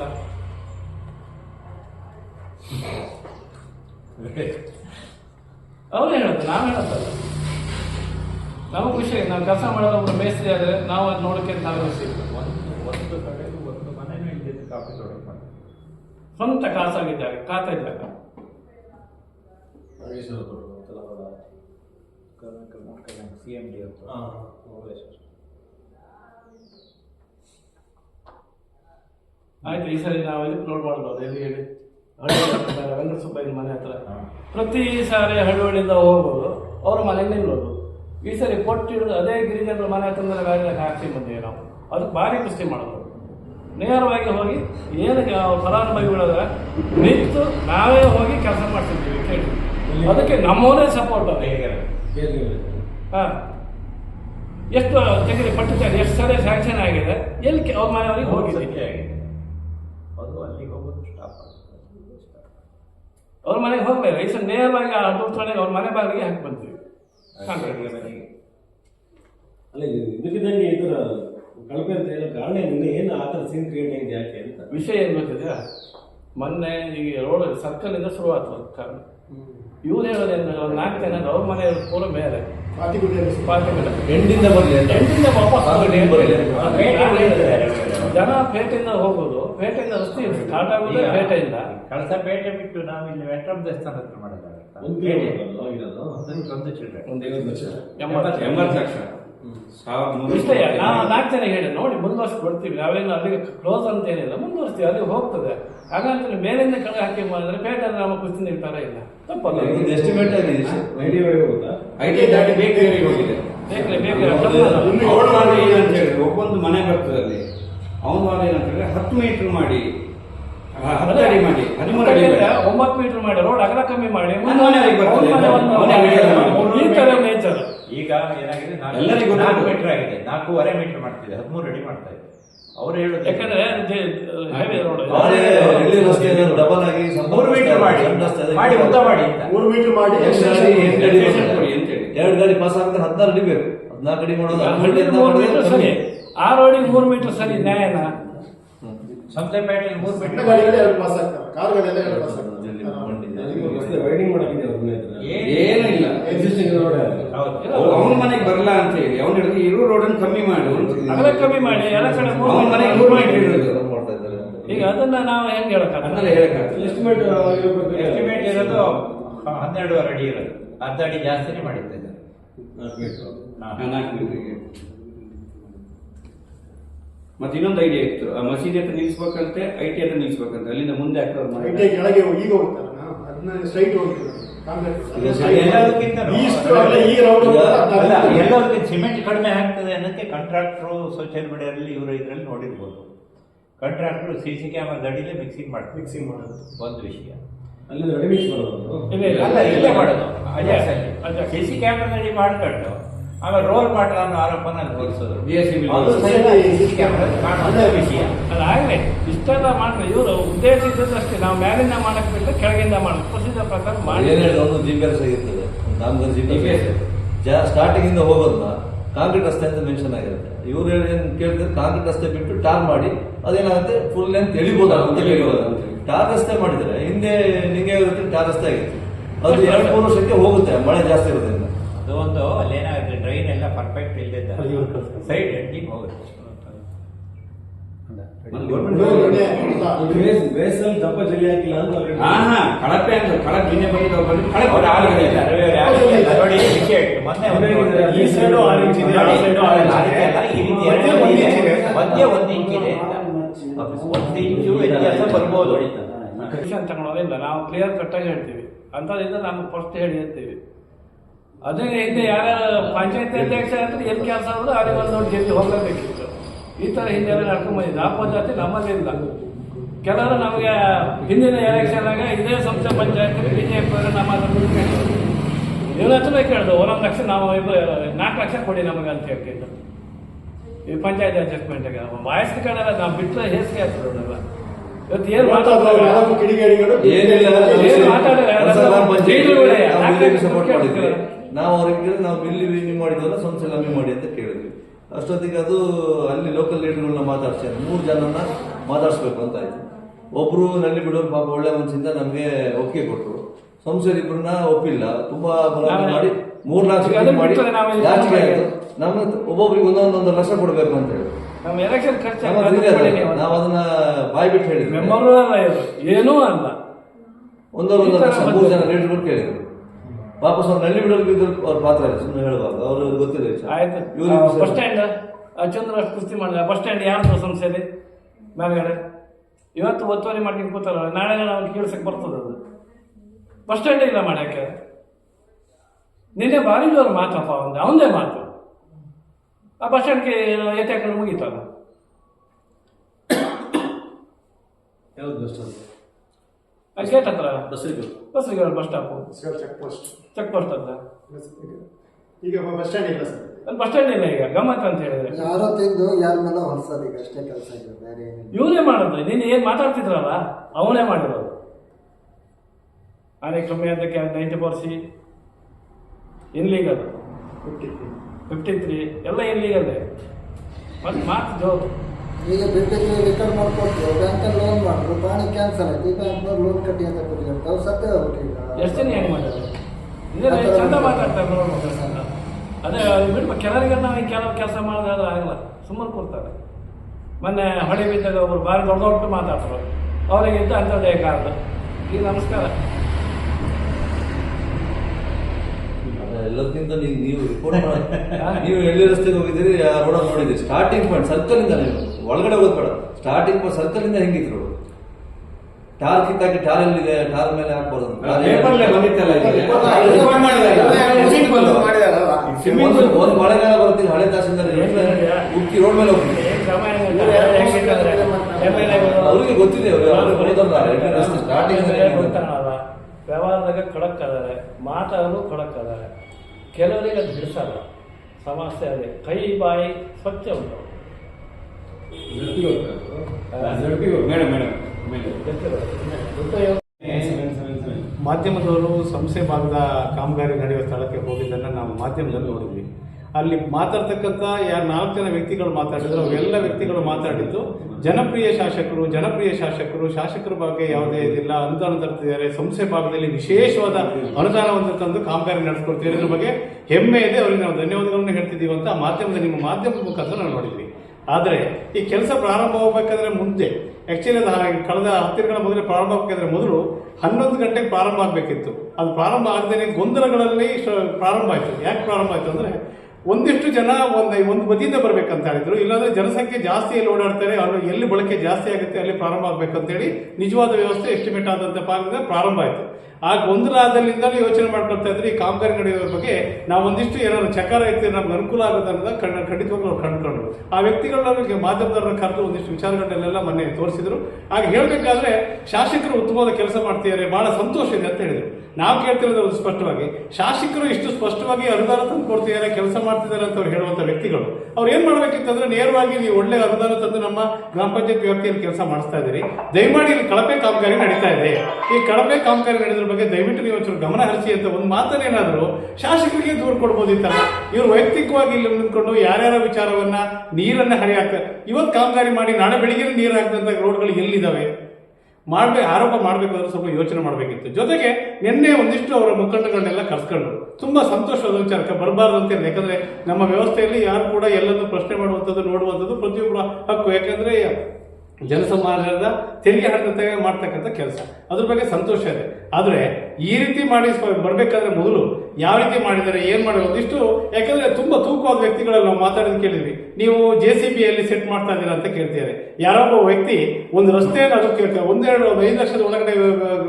ಅವ್ರು ಹೇಳುತ್ತೆ ನಾವು ಹೇಳತ್ತಲ್ಲ ನಾವು ಖುಷಿ ನಾವು ಕೆಲಸ ಮಾಡೋದು ಒಬ್ಬರು ಮೇಸ್ತ್ರಿ ಆದರೆ ನಾವು ಅದು ನೋಡೋಕೆ ಅಂತ ಖುಷಿ. ಒಂದು ಒಂದು ಕಡೆದು ಒಂದು ಮನೆಯೂ ಇದ್ದಿದ್ದು ಕಾಫಿ ಸ್ವಂತ ಖಾಸಾಗಿದ್ದಾಗ ಖಾತಾ ಇದ್ದಾಗ ಸಿ ಎಂ ಡಿ ಅಂತ ಆಯ್ತು ಈ ಸರಿ ನಾವು ಎಲ್ಲಿ ನೋಡ್ ಮಾಡ್ಬೋದು. ಎಲ್ಲಿ ಹೇಳಿ? ವೆಂಕಟ ಸುಬ್ಬಯ್ಯ ಮನೆ ಹತ್ರ. ಪ್ರತಿ ಸಾರಿ ಹಳ್ಳಿಯಿಂದ ಹೋಗ್ಬೋದು. ಅವ್ರ ಮನೆಗೆ ನಿಲ್ಲೋದು. ಈ ಸರಿ ಕೊಟ್ಟಿರೋದು ಅದೇ ಗಿರಿಜನರ ಮನೆ ತಂದರೆ ಗಾಡಿ ಹಾಕಿ ಬಂದೀವಿ ನಾವು ಅದಕ್ಕೆ ಭಾರಿ ಕುಸ್ತಿ ಮಾಡೋದು. ನೇರವಾಗಿ ಹೋಗಿ ಏನು ಫಲಾನುಭವಿಗಳಾದ್ರೆ ನಿಂತು ನಾವೇ ಹೋಗಿ ಕೆಲಸ ಮಾಡ್ತಿದ್ದೀವಿ ಕೇಳಿ. ಅದಕ್ಕೆ ನಮ್ಮವರೇ ಸಪೋರ್ಟ್ ಹಾಂ. ಎಷ್ಟು ತೆಗೆದು ಪಟ್ಟಿದ್ದಾರೆ ಎಷ್ಟು ಸರಿ ಸ್ಯಾಂಕ್ಷನ್ ಆಗಿದೆ ಎಲ್ಲಿ ಅವ್ರ ಮನೆಯವರಿಗೆ ಹೋಗಿದ್ದೀವಿ ಆಗಿದೆ. ಅದು ಅಲ್ಲಿಗೆ ಹೋಗೋದು ಸ್ಟಾಪ್ ಅವ್ರ ಮನೆಗೆ ಹೋಗ್ಬೇಕು ಈ ನೇರವಾಗಿ ಆ ಅವ್ರ ಮನೆ ಬಾಗಿಲಿಗೆ ಹಾಕಿ ಬಂತೀವಿ ಅಲ್ಲ ಇದು ಇದಕ್ಕಿದ್ದಂಗೆ ಇದರ ಕಳಪೆ ಅಂತ ಹೇಳೋ ಕಾರಣ ನಿನ್ನೆ ಏನು ಆ ಥರ ಸೀನ್ ಕ್ರಿಯೇಟ್ ಆಗಿದೆ ಯಾಕೆ ಅಂತ? ವಿಷಯ ಏನು ಗೊತ್ತಿದೆಯಾ? ಮೊನ್ನೆ ಈಗ ರೋಡ್ ಸರ್ಕಲ್ ಇಂದ ಶುರು ಆಯ್ತು ಕಾರಣ ಇವ್ರು ಹೇಳೋದೇನು ಒಂದು ನಾಲ್ಕು ಜನ ಅವ್ರ ಮನೆ ಪೂರ ಮೇಲೆ. ಎಂಡಿಂದ ಬರ್ಲಿ ವಾಪಸ್ ಹೇಳಿದೆ. ಜನ ಪೇಟೆಯಿಂದ ಹೋಗೋದು. ಪೇಟೆಯಿಂದ ರಸ್ತೆ ಸ್ಟಾರ್ಟ್ ಆಗೋದೇ ಪೇಟೆಯಿಂದ. ಕಳಸ ಪೇಟೆ ಬಿಟ್ಟು ನಾವು ಇಲ್ಲಿ ವೆಟ್ರಮ್ ದೇವಸ್ಥಾನ ಹತ್ರ ಮಾಡೋದಾಗುತ್ತಾ? ಒಂದು? ಒಂದು ಚಿಲ್ಡ್ರೆ ಒಂದು ಐವತ್ತು ಲಕ್ಷ. ಎಂಬತ್ತು ಎಂಬತ್ತು ಲಕ್ಷ. ಇಷ್ಟೇ ನಾನು ನಾಲ್ಕು ಜನ ಹೇಳಿ ನೋಡಿ ಮುಂದುವರ್ಸಿ ಕೊಡ್ತೀವಿ ನಾವೇನು ಅಲ್ಲಿಗೆ ಕ್ಲೋಸ್ ಅಂತ ಏನಿಲ್ಲ ಮುಂದುವರ್ಸ್ತೀವಿ ಅಲ್ಲಿಗೆ ಹೋಗ್ತದೆ. ಹಾಗಂತ ಮೇಲಿಂದ ಕಳೆ ಹಾಕಿ ಮಾಡಿದ್ರೆ ಪೇಟೆ ನಮ್ಮ ಕುಸ್ತಿ ನಿಲ್ತಾರ ಇಲ್ಲ. ತಪ್ಪಲ್ಲ. ಇದು ಎಸ್ಟಿಮೇಟ್ ಒಬ್ಬೊಂದು ಮನೆ ಬರ್ತದೆ ಅಲ್ಲಿ ಅವನ ವಾದ ಏನಂತ ಹೇಳಿದ್ರೆ ಹತ್ತು ಮೀಟರ್ ಮಾಡಿ. ಹ- ಹತ್ತು ಅಡಿ ಮಾಡಿ ಹದಿಮೂರು ಅಡಿ ಒಂಬತ್ತು ಮೀಟರ್ ಮಾಡಿ ರೋಡ್ ಅಗಲ ಕಮ್ಮಿ ಮಾಡಿ. ಈ ತರ ನೇಚರ್ ಈಗ ಏನಾಗಿದೆ? ನಾಲ್ಕು- ಎಲ್ಲರಿಗೂ. ನಾಲ್ಕು ಮೀಟರ್ ಆಗಿದೆ. ನಾಲ್ಕೂವರೆ ಮೀಟರ್ ಮಾಡ್ತಿದೆ. ಹದಿಮೂರು ಅಡಿ ಮಾಡ್ತಾ ಇದೆ. ಅವ್ರು ಹೇಳುದು ಯಾಕಂದ್ರೆ ಹೆವಿ ರೋಡ್ ನಾಳೆ ಎಲ್ಲಿ ರಸ್ತೆ ಡಬಲ್ ಆಗಿ ಮೂರು ಮೀಟರ್ ಮಾಡಿ. ಮಾಡಿ ಉದ್ದ ಮಾಡಿ ಮೂರು ಮೀಟರ್ ಮಾಡಿ. ಎರಡು ಗಾಡಿ ಪಾಸ್ ಆಗ್ತದೆ ಹದಿನಾರು ಅಡಿ ಬೇಕು. ಹದಿನಾಲ್ಕು ಅಡಿ ಮಾಡೋದು ಆರು ಅಡಿ ಮೂರು ಮೀಟರ್ ಸರಿ ನ್ಯಾಯನ? ಸಂತೆಪೇಟೆಯಲ್ಲಿ ಮೂರು ಗಾಡಿಗಳೇ ಎರಡು ಪಾಸ್ ಆಗ್ತವೆ. ಕಾರುಗಳೆಲ್ಲ ಎರಡು ಪಾಸ್. ಆಗ್ತವೆ. ವೈಡಿಂಗ್ ಮಾಡಾಕಿದೆ ಏನಿಲ್ಲ. ಎಕ್ಸಿಸ್ಟಿಂಗ್ ಅದು. ಅವನ ಮನೆಗೆ ಬರಲ್ಲ ಅಂತ ಹೇಳಿ. ಅವನು ಹೇಳಿದ್ರೆ ಇರೋ ರೋಡನ್ನು ಕಮ್ಮಿ ಮಾಡು ಅಗಲ ಕಮ್ಮಿ ಮಾಡಿ ಎಲ್ಲ ಕಡೆ ಅವನ ಮನೆಗೆ ಮೂರು ಮೀಟರ್ ಇರೋದು. ಈಗ ಅದನ್ನ ನಾವು ಹೆಂಗ್ ಹೇಳಕ್ಕಾಗಲ್ಲ? ಹೇಳಕ್ಕಾಗ್ತದೆ ಎಸ್ಟಿಮೇಟ್ ಎಸ್ಟಿಮೇಟ್ ಇರೋದು ಹನ್ನೆರಡುವರೆ ಅಡಿ ಇರೋದು. ಅರ್ಧ ಅಡಿ ಜಾಸ್ತಿನೇ ಮಾಡಿದ್ದೆ ನಾಲ್ಕು ಮೀಟರ್ಗೆ ಮತ್ತೆ ಇನ್ನೊಂದು ಐಡಿಯಾ ಇತ್ತು. ಆ ಮಸೀದಿ ಹತ್ರ ನಿಲ್ಸ್ಬೇಕಂತೆ ಐ ಟಿ ಹತ್ರ ನಿಲ್ಸ್ಬೇಕಂತೆ. ಅಲ್ಲಿಂದ ಮುಂದೆ ಐಟಿ ಕೆಳಗೆ ಈಗ ಅದನ್ನ ಸ್ಟ್ರೈಟ್ ಹೋಗ್ತಾರೆ ಎಲ್ಲದಕ್ಕಿಂತ ಸಿಮೆಂಟ್ ಕಡಿಮೆ ಆಗ್ತದೆ ಅನ್ನೋಕ್ಕೆ ಕಾಂಟ್ರಾಕ್ಟ್ರು ಸೋಷಿಯಲ್ ಮೀಡಿಯಾದಲ್ಲಿ ಇವರು ಇದರಲ್ಲಿ ನೋಡಿರ್ಬೋದು. ಕಾಂಟ್ರಾಕ್ಟ್ರು ಸಿ ಸಿ ಕ್ಯಾಮರಾ ಅಡಿಲೇ ಮಿಕ್ಸಿಂಗ್ ಮಾಡ್ತಾರೆ. ಮಿಕ್ಸಿಂಗ್ ಮಾಡೋದು. ಒಂದು ವಿಷಯ. ಅಲ್ಲಿಂದ ರೆಡಿ ಮಿಕ್ಸ್ ಮಾಡೋದು. ಇಲ್ಲ, ಇಲ್ಲ. ಅಲ್ಲ ಇಲ್ಲೇ ಮಾಡೋದು. ಅಜಾಕ್ಸ್. ಸಿ ಸಿ ದಡಿ ಮಾಡ್ಕೊಂಡು ಆಮೇಲೆ ರೋಲ್ ಮಾಡ್ರ ಅನ್ನೋ ಆರೋಪನ JCB ಅದು ಸಹಿತ CC ಕ್ಯಾಮರಾದಲ್ಲಿ ವಿಷಯ. ಅದಾಗಲಿ ಇಷ್ಟೆಲ್ಲ ಮಾಡಿದ್ರೆ ಇವರು ಉದ್ದೇಶ ಇದ್ದದಷ್ಟೇ ನಾವು ಮೇಲಿಂದ ಮಾಡಕ್ ಬಿಟ್ಟು ಕೆಳಗಿಂದ ಮಾಡೋದು ಪ್ರಸಿದ್ಧ ಪ್ರಕಾರ ಮಾಡಿ. ಒಂದು ಜಿ ಪಿ ಎಸ್ ಆಗಿರ್ತದೆ ನಮ್ದು ಜಿ ಪಿ ಎಸ್ ಸ್ಟಾರ್ಟಿಂಗ್ ಇಂದ ಹೋಗೋದನ್ನ ಕಾಂಕ್ರೀಟ್ ರಸ್ತೆ ಅಂತ ಮೆನ್ಷನ್ ಆಗಿರುತ್ತೆ. ಇವ್ರು ಏನು ಕೇಳಿದ್ರೆ ಕಾಂಕ್ರೀಟ್ ರಸ್ತೆ ಬಿಟ್ಟು ಟಾರ್ ಮಾಡಿ ಅದೇನಾಗುತ್ತೆ? ಫುಲ್ ಲೆಂತ್ ಎಳಿಬೋದು ಅಂತ ಅಂತ. ಟಾರ್ ರಸ್ತೆ ಮಾಡಿದರೆ ಹಿಂದೆ ನಿಂಗೆ ಇರುತ್ತೆ ಟಾರ್ ರಸ್ತೆ ಆಗಿತ್ತು. ಅದು ಎರಡು ಮೂರು ವರ್ಷಕ್ಕೆ ಹೋಗುತ್ತೆ. ಮಳೆ ಜಾಸ್ತಿ ಇರೋದ್ರಿಂದ. ಅದು ಒಂದು ಅಲ್ಲಿ ಏನಾಗುತ್ತೆ ಡ್ರೈನ್ ಎಲ್ಲ ಪರ್ಫೆಕ್ಟ್ ಇಲ್ಲದೆ ಸೈಡ್ ಎಂಡಿಂಗ್ ಹೋಗುತ್ತೆ ಬೇಸಲ್ಲಿ ದಪ್ಪ ಜಲ್ಲಿ ಹಾಕಿಲ್ಲ ಅಂತ ಹಾ ಹಾ ಕಳಪೆ ಅಂತ ಕಳಪೆ ನಿನ್ನೆ ಬಂದಿದ್ದು ಅವ್ರು ಕಳಪೆ ಅವ್ರು. ಇಲ್ಲ ನೋಡಿ ಮೊನ್ನೆ? ಈ ಸೈಡು ಇದೆ, ಆ ಸೈಡು ಆರು ಇಂಚ್ ಇದೆ. ಇದೆ. ಈ ರೀತಿ ಮಧ್ಯೆ ಎರಡು ಒಂದು ಇದೆ. ಇಂಚ್ ಇದೆ. ಮಧ್ಯೆ ಒಂದು ಇಂಚ್ ಇದೆ ಅಂತ. ಒಂದು ಇಂಚು ವ್ಯತ್ಯಾಸ ಬರ್ಬೋದು ತಗೊಳೋದಿಲ್ಲ ನಾವು ಕ್ಲಿಯರ್ ಕಟ್ಟಾಗಿ ಹೇಳ್ತೀವಿ ಅಂಥದ್ರಿಂದ ನಾವು ಫಸ್ಟ್ ಹೇಳಿ ಅಂತೀವಿ ಅದೇ ಹಿಂದೆ ಯಾರ್ಯಾರು ಪಂಚಾಯಿತಿ ಅಧ್ಯಕ್ಷ ಅಂದ್ರೆ ಎಲ್ಲಿ ಕೆಲಸ ಆದ್ರೂ ಅಲ್ಲಿ ಒಂದು ಜೊತೆ ಹೋಗಲೇಬೇಕಿತ್ತು ಈ ಥರ ಹಿಂದೆಲ್ಲ ನಡ್ಕೊಂಡ್ ಬಂದಿದ್ದು. ಆ ಪದ್ಧತಿ ನಮ್ಮಲ್ಲಿಲ್ಲ ಕೆಲವರು ನಮಗೆ ಹಿಂದಿನ ಎಲೆಕ್ಷನ್ ಆಗ ಇದೇ ಸಂಸ್ಥೆ ಪಂಚಾಯತ್ ಬಿಜೆಪಿ ನಮ್ಮ ಇವ್ರ ಹತ್ರ ಕೇಳಿದ್ರು. ಒಂದೊಂದು ಲಕ್ಷ ನಾವು ಇಬ್ಬರು ನಾಲ್ಕು ಲಕ್ಷ ಕೊಡಿ ನಮಗೆ ಅಂತ ಹೇಳ್ತಿದ್ದು ಈ ಪಂಚಾಯತ್ ಅಡ್ಜಸ್ಟ್ಮೆಂಟ್ಗೆ ವಾಯಸ್ಸು ಕಡೆ ನಾವು ಬಿಟ್ಟರೆ ಹೇಸಿಗೆ ಆಗ್ತದೆ ಇವತ್ತು ಏನು ಏನಿಲ್ಲ ಏನು ಮಾತಾಡಿಲ್ಲ? ಲಕ್ಷ. ನಾವು ಅವ್ರಿಗೆ ನಾವು ಬಿಲ್ ನೀವು ಮಾಡಿದ್ವಲ್ಲ ಸಂಸ್ಥೆ ಕಮ್ಮಿ ಮಾಡಿ ಅಂತ ಕೇಳಿದ್ವಿ. ಅಷ್ಟೊತ್ತಿಗೆ ಅದು ಅಲ್ಲಿ ಲೋಕಲ್ ಲೀಡರ್ಗಳನ್ನ ಮಾತಾಡ್ಸಿ ಮೂರು ಜನನ್ನ ಮಾತಾಡಿಸ್ಬೇಕು ಅಂತ ಆಯ್ತು. ಒಬ್ರು ನಲ್ಲಿ ಬಿಡೋರು ಪಾಪ ಒಳ್ಳೆ ಮನಸ್ಸಿಂದ ನಮ್ಗೆ ಒಪ್ಪಿಗೆ ಕೊಟ್ರು. ಸಂಸ್ಥೆ ಇಬ್ಬರನ್ನ ಒಪ್ಪಿಲ್ಲ. ತುಂಬಾ ಮಾಡಿ ಮೂರು ನಾಲ್ಕು ಈಗ ಮಾಡಿ ಯಾಚಿಕೆ ಆಯ್ತು. ನಮ್ಮ ಒಬ್ಬೊಬ್ರಿಗೆ ಒಂದೊಂದೊಂದು ಲಕ್ಷ ಕೊಡ್ಬೇಕು ಅಂತ ಹೇಳಿ. ನಾವು ಅದನ್ನ ಬಾಯ್ ಬಿಟ್ಟು ಹೇಳಿದ್ವಿ. ಏನೂ ಅಲ್ಲ. ಒಂದೊಂದು ಲಕ್ಷ ಮೂರು ಜನ ಲೀಡರ್ಗಳು ಕೇಳಿದ್ರು. ವಾಪಸ್ ಅವ್ರು ನಲ್ಲಿ ಬಿಡಲು ಬಿದ್ದರು ಅವ್ರ ಪಾತ್ರ ಇದೆ ಸುಮ್ಮನೆ ಹೇಳಬಾರ್ದು. ಅವರು ಗೊತ್ತಿದೆ ಆಯ್ತು. ಬಸ್ ಸ್ಟ್ಯಾಂಡ್ ಚಂದ್ರ ಕುಸ್ತಿ ಮಾಡಿದ. ಬಸ್ ಸ್ಟ್ಯಾಂಡ್ ಯಾರು ಸಮಸ್ಯೆ ಇದೆ ಮೇಲ್ಗಡೆ ಇವತ್ತು ಒತ್ತುವರಿ ಮಾಡ್ಕೊಂಡು ಕೂತಾರ ನಾಳೆ ನಾವು ಕೇಳ್ಸಕ್ಕೆ ಬರ್ತದೆ ಅದು. ಬಸ್ ಸ್ಟ್ಯಾಂಡ್ ಇಲ್ಲ ಮಾಡ್ಯಾಕೆ? ನಿನ್ನೆ ಭಾರಿ ಜೋರು ಮಾತಪ್ಪ ಒಂದು ಅವಂದೇ ಮಾತು. ಆ ಬಸ್ ಸ್ಟ್ಯಾಂಡ್ಗೆ ಎತ್ತೆ ಹಾಕೊಂಡು ಮುಗೀತಲ್ಲ. ಯಾವ್ದು ಬಸ್ ಅಂತ? ಗೇಟ್ ಹತ್ರ? ಬಸ್ಸಿಗೆ. ಬಸ್ಸಿಗೆ bus stop check post check post ಹತ್ರ ಈಗ ಬಸ್ ಸ್ಟ್ಯಾಂಡ್ ಇಲ್ಲ ಸರ್. ಅಲ್ಲಿ ಬಸ್ ಸ್ಟ್ಯಾಂಡ್ ಇಲ್ಲ ಈಗ. ಗಮ್ಮತ್ ಅಂತ ಹೇಳಿದ್ರೆ. ಯಾರೋ ತಿಂದು ಯಾರ ಮೇಲೆ ಹೊಲ್ಸೋದು ಈಗ? ಅಷ್ಟೇ ಕೆಲಸ ಇದೆ ಬೇರೆ ಇವನೇ ಮಾಡೋದು. ನೀನು ಏನು ಮಾತಾಡ್ತಿದ್ರಲ್ಲ ಅವನೇ ಮಾಡಿರೋದು. ಆನೆ ಕಮ್ಮಿ ಅದಕ್ಕೆ ninety four C illegal fifty fifty three ಎಲ್ಲ ಇನ್ಲೀಗಲ್ಲೇ ಮತ್ತು ಮಾತು ಜೋ ಈಗ ಬಿಟ್ಟಿದ್ದು ರಿಟರ್ನ್ ಮಾಡ್ಕೊಡ್ತೀವಿ ಬ್ಯಾಂಕಲ್ಲಿ ಲೋನ್ ಮಾಡಿದ್ರು ಪ್ರಾಣಿ ಕ್ಯಾನ್ಸಲ್ ಆಯ್ತು. ಈ ಬ್ಯಾಂಕ್ನವ್ರು ಲೋನ್ ಕಟ್ಟಿ ಅಂತ ಕೊಟ್ಟಿದ್ದಾರೆ ಅವ್ರು ಸತ್ಯ ಹೋಗ್ಬಿಟ್ಟಿಲ್ಲ ಎಷ್ಟು ಜನ ಹೆಂಗೆ ಮಾಡ್ತಾರೆ ಇದನ್ನ ಚಂದ ಮಾತಾಡ್ತಾರೆ ನೋಡ್ಬೇಕು ಸಂಘ ಅದೇ ಬಿಡ್ಬೇಕು ಕೆಲವರಿಗೆ ನಾವು ಕೆಲವು ಕೆಲಸ ಮಾಡಿದ್ರೆ ಆಗಲ್ಲ. ಸುಮ್ಮನೆ ಕೊಡ್ತಾರೆ ಮೊನ್ನೆ ಹೊಳೆ ಬಿದ್ದಾಗ ಒಬ್ಬರು ಭಾರಿ ದೊಡ್ಡ ದೊಡ್ಡ ಮಾತಾಡ್ತಾರೆ ಅವರಿಗೆ ಇದ್ದ ಅಂಥದ್ದೇ ಕಾರಣ. ಈಗ ನಮಸ್ಕಾರ. ಎಲ್ಲದಕ್ಕಿಂತ ನೀವು ನೀವು ರಿಪೋರ್ಟ್ ನೀವು ಎಲ್ಲಿ ರಸ್ತೆಗೆ ಹೋಗಿದ್ದೀರಿ? ಆ ರೋಡ್ ನೋಡಿದ್ದೀರಿ. ಸ್ಟಾರ್ಟಿಂಗ್ ಪಾಯಿಂಟ್ ಸರ್ಕಲ್ ಇಂದ ನೀವು. ಒಳಗಡೆ ಹೋಗೋದು ಬೇಡ. ಸ್ಟಾರ್ಟಿಂಗ್ ಸರ್ಕಲ್ ಇಂದ ಹೆಂಗಿದ್ರು ಟಾರ್ ಕಿತ್ತಾಕಿ ಟಾರ್ ಎಲ್ಲಿದೆ ಟಾರ್ ಮೇಲೆ ಹಾಕ್ಬಾರ್ದು ಒಂದು ಮಳೆಗಾಲ ಬರ್ತೀನಿ ಹಳೆ ತಾಸಿಂದ ಉಕ್ಕಿ ರೋಡ್ ಮೇಲೆ ಹೋಗ್ತೀನಿ ಅವ್ರಿಗೆ ಗೊತ್ತಿದೆ ಸ್ಟಾರ್ಟಿಂಗ್ ಗೊತ್ತಾಗಲ್ಲ ವ್ಯವಹಾರದಾಗ ಖಡಕ್ ಅದಾರೆ ಮಾತಾಡಲು ಖಡಕ್ ಅದಾರೆ ಕೆಲವರಿಗೆ ಅದು ಬಿಡಿಸಲ್ಲ. ಸಮಸ್ಯೆ ಅದೇ. ಕೈ ಬಾಯಿ ಸ್ವಚ್ಛ ಉಂಟು. ಮಾಧ್ಯಮದವರು ಸಂಸ್ಥೆ ಭಾಗದ ಕಾಮಗಾರಿ ನಡೆಯುವ ಸ್ಥಳಕ್ಕೆ ಹೋಗಿದ್ದನ್ನು ನಾವು ಮಾಧ್ಯಮದಲ್ಲಿ ನೋಡಿದ್ವಿ. ಅಲ್ಲಿ ಮಾತಾಡ್ತಕ್ಕಂಥ ಯಾರು ನಾಲ್ಕು ಜನ ವ್ಯಕ್ತಿಗಳು ಮಾತಾಡಿದ್ರು ಅವೆಲ್ಲ ವ್ಯಕ್ತಿಗಳು ಮಾತಾಡಿದ್ದು. ಜನಪ್ರಿಯ ಶಾಸಕರು ಜನಪ್ರಿಯ ಶಾಸಕರು, ಶಾಸಕರ ಬಗ್ಗೆ ಯಾವುದೇ ಇದಿಲ್ಲ, ಅನುದಾನ ತರ್ತಿದ್ದಾರೆ. ಸಂಸ್ಥೆ ಭಾಗದಲ್ಲಿ ವಿಶೇಷವಾದ ಅನುದಾನವನ್ನು ತಂದು ಕಾಮಗಾರಿ ನಡೆಸ್ಕೊಡ್ತೀವಿ ಇದ್ರ ಬಗ್ಗೆ ಹೆಮ್ಮೆ ಇದೆ. ಅವರಿಗೆ ನಾವು ಧನ್ಯವಾದಗಳನ್ನು ಹೇಳ್ತಿದ್ದೀವಿ ಅಂತ ಮಾಧ್ಯಮದ ನಿಮ್ಮ ಮಾಧ್ಯಮದ ಮುಖಾಂತರ ನಾವು ನೋಡಿದ್ವಿ. ಆದರೆ ಈ ಕೆಲಸ ಪ್ರಾರಂಭ ಹೋಗ್ಬೇಕಾದ್ರೆ ಮುಂದೆ ಆಕ್ಚುಲಿ ಅದು ಕಳೆದ ಹತ್ತು ತಿಂಗಳ ಮೊದಲೇ ಪ್ರಾರಂಭ ಆಗಬೇಕಾದ್ರೆ ಮೊದಲು ಹನ್ನೊಂದು ಗಂಟೆಗೆ ಪ್ರಾರಂಭ ಆಗಬೇಕಿತ್ತು. ಅದು ಪ್ರಾರಂಭ ಆಗದೇ ಗೊಂದಲಗಳಲ್ಲಿ ಪ್ರಾರಂಭ ಆಯಿತು. ಯಾಕೆ ಪ್ರಾರಂಭ ಆಯಿತು ಅಂದರೆ ಒಂದಿಷ್ಟು ಜನ ಒಂದು ಒಂದು ಬದಿಯಿಂದ ಬರಬೇಕಂತ ಹೇಳಿದ್ರು. ಇಲ್ಲಾಂದರೆ ಜನಸಂಖ್ಯೆ ಜಾಸ್ತಿ ಎಲ್ಲಿ ಓಡಾಡ್ತಾರೆ, ಅಲ್ಲಿ ಎಲ್ಲಿ ಬಳಕೆ ಜಾಸ್ತಿ ಆಗುತ್ತೆ, ಅಲ್ಲಿ ಪ್ರಾರಂಭ ಆಗಬೇಕಂತೇಳಿ ನಿಜವಾದ ವ್ಯವಸ್ಥೆ ಎಸ್ಟಿಮೇಟ್ ಆದಂಥ ಭಾಗದಿಂದ ಪ್ರಾರಂಭ ಆಯಿತು. ಆ ಗೊಂದಲದಲ್ಲಿಂದಲೂ ಯೋಚನೆ ಮಾಡ್ಕೊಳ್ತಾ ಇದ್ರೆ ಈ ಕಾಮಗಾರಿ ನಡೆಯೋದ್ರ ಬಗ್ಗೆ ನಾವು ಒಂದಿಷ್ಟು ಏನಾದ್ರು ಚಕಾರ ಐತೆ ನಮ್ಗೆ ಅನುಕೂಲ ಆಗುತ್ತೆ ಅನ್ನೋದ ಕಣ್ಣ ಖಂಡಿತವಾಗ್ಲೂ ಅವ್ರು ಕಂಡುಕೊಂಡ್ರು ಆ ವ್ಯಕ್ತಿಗಳನ್ನ ಮಾಧ್ಯಮದವರನ್ನ ಕರೆದು ಒಂದಿಷ್ಟು ವಿಚಾರಗಳನ್ನೆಲ್ಲ ಮೊನ್ನೆ ತೋರಿಸಿದ್ರು. ಹಾಗೆ ಹೇಳ್ಬೇಕಾದ್ರೆ ಶಾಸಕರು ಉತ್ತಮವಾದ ಕೆಲಸ ಮಾಡ್ತಿದ್ದಾರೆ, ಬಹಳ ಸಂತೋಷ ಇದೆ ಅಂತ ಹೇಳಿದ್ರು. ನಾವು ಕೇಳ್ತಿರೋದು ಸ್ಪಷ್ಟವಾಗಿ, ಶಾಸಕರು ಇಷ್ಟು ಸ್ಪಷ್ಟವಾಗಿ ಅನುದಾನ ತಂದು ಕೊಡ್ತಿದ್ದಾರೆ, ಕೆಲಸ ಮಾಡ್ತಿದ್ದಾರೆ ಅಂತ ಅವ್ರು ಹೇಳುವಂತ ವ್ಯಕ್ತಿಗಳು. ಅವ್ರು ಏನ್ ಮಾಡ್ಬೇಕಿತ್ತಂದ್ರೆ ನೇರವಾಗಿ ನೀವು ಒಳ್ಳೆ ಅನುದಾನ ತಂದು ನಮ್ಮ ಗ್ರಾಮ ಪಂಚಾಯತ್ ವ್ಯಾಪ್ತಿಯಲ್ಲಿ ಕೆಲಸ ಮಾಡಿಸ್ತಾ ಇದ್ದೀರಿ. ದಯಮಾಡಿ ಇಲ್ಲಿ ಕಳಪೆ ಕಾಮಗಾರಿ ನಡೀತಾ ಇದೆ. ಈ ಕಳಪೆ ಕಾಮಗಾರಿ ನಡೆದ್ರ ಬಗ್ಗೆ ದಯವಿಟ್ಟು ನೀವು ಒಂಚೂರು ಗಮನ ಹರಿಸಿ ಅಂತ ಒಂದು ಮಾತನ್ನೇನಾದ್ರು ಶಾಸಕರಿಗೆ ದೂರ ಕೊಡ್ಬೋದಿತ್ತಲ್ಲ ಇವರು ವೈಯಕ್ತಿಕವಾಗಿ ಇಲ್ಲಿ ನಿಂತ್ಕೊಂಡು ಯಾರ್ಯಾರ ವಿಚಾರವನ್ನ ನೀರನ್ನ ಹರಿ ಹಾಕ್ತಾರೆ ಇವತ್ತು ಕಾಮಗಾರಿ ಮಾಡಿ ನಾಳೆ ಬೆಳಿಗ್ಗೆ ನೀರು ಹಾಕಿದಂತ ರೋಡ್ಗಳು ಎಲ್ಲಿದ್ದಾವೆ ಮಾಡ್ಬೇಕು ಆರೋಪ ಮಾಡ್ಬೇಕಾದ್ರೆ ಸ್ವಲ್ಪ ಯೋಚನೆ ಮಾಡಬೇಕಿತ್ತು. ಜೊತೆಗೆ ನಿನ್ನೆ ಒಂದಿಷ್ಟು ಅವರ ಮುಖಂಡಗಳನ್ನೆಲ್ಲ ಕರ್ಸ್ಕೊಂಡ್ರು. ತುಂಬಾ ಸಂತೋಷವಾದ ವಿಚಾರಕ್ಕೆ ಬರಬಾರ್ದು ಅಂತ ಯಾಕಂದ್ರೆ ನಮ್ಮ ವ್ಯವಸ್ಥೆಯಲ್ಲಿ ಯಾರು ಕೂಡ ಎಲ್ಲದನ್ನು ಪ್ರಶ್ನೆ ಮಾಡುವಂಥದ್ದು, ನೋಡುವಂಥದ್ದು ಪ್ರತಿಯೊಬ್ಬರ ಹಕ್ಕು. ಯಾಕಂದ್ರೆ ಜನಸಮಾಜದ ತೆರಿಗೆ ಹಣ ಮಾಡ್ತಕ್ಕಂಥ ಕೆಲಸ. ಅದ್ರ ಬಗ್ಗೆ ಸಂತೋಷ ಇದೆ. ಆದರೆ ಈ ರೀತಿ ಮಾಡಿ ಬರಬೇಕಾದ್ರೆ ಮೊದಲು ಯಾವ ರೀತಿ ಮಾಡಿದ್ದಾರೆ, ಏನು ಮಾಡೋದು ಇಷ್ಟು ಯಾಕಂದ್ರೆ ತುಂಬಾ ತೂಕವಾದ ವ್ಯಕ್ತಿಗಳಲ್ಲಿ ನಾವು ಮಾತಾಡೋದು ಕೇಳಿದ್ವಿ ನೀವು ಜೆ ಸಿ ಬಿಯಲ್ಲಿ ಸೆಟ್ ಮಾಡ್ತಾ ಇದ್ದೀರಾ ಅಂತ ಕೇಳ್ತಿದ್ದಾರೆ. ಯಾರೊಬ್ಬ ವ್ಯಕ್ತಿ ಒಂದು ರಸ್ತೆಯನ್ನು ಅದಕ್ಕೆ ಒಂದೆರಡು, ಒಂದು ಐದು ಲಕ್ಷದ ಒಳಗಡೆ,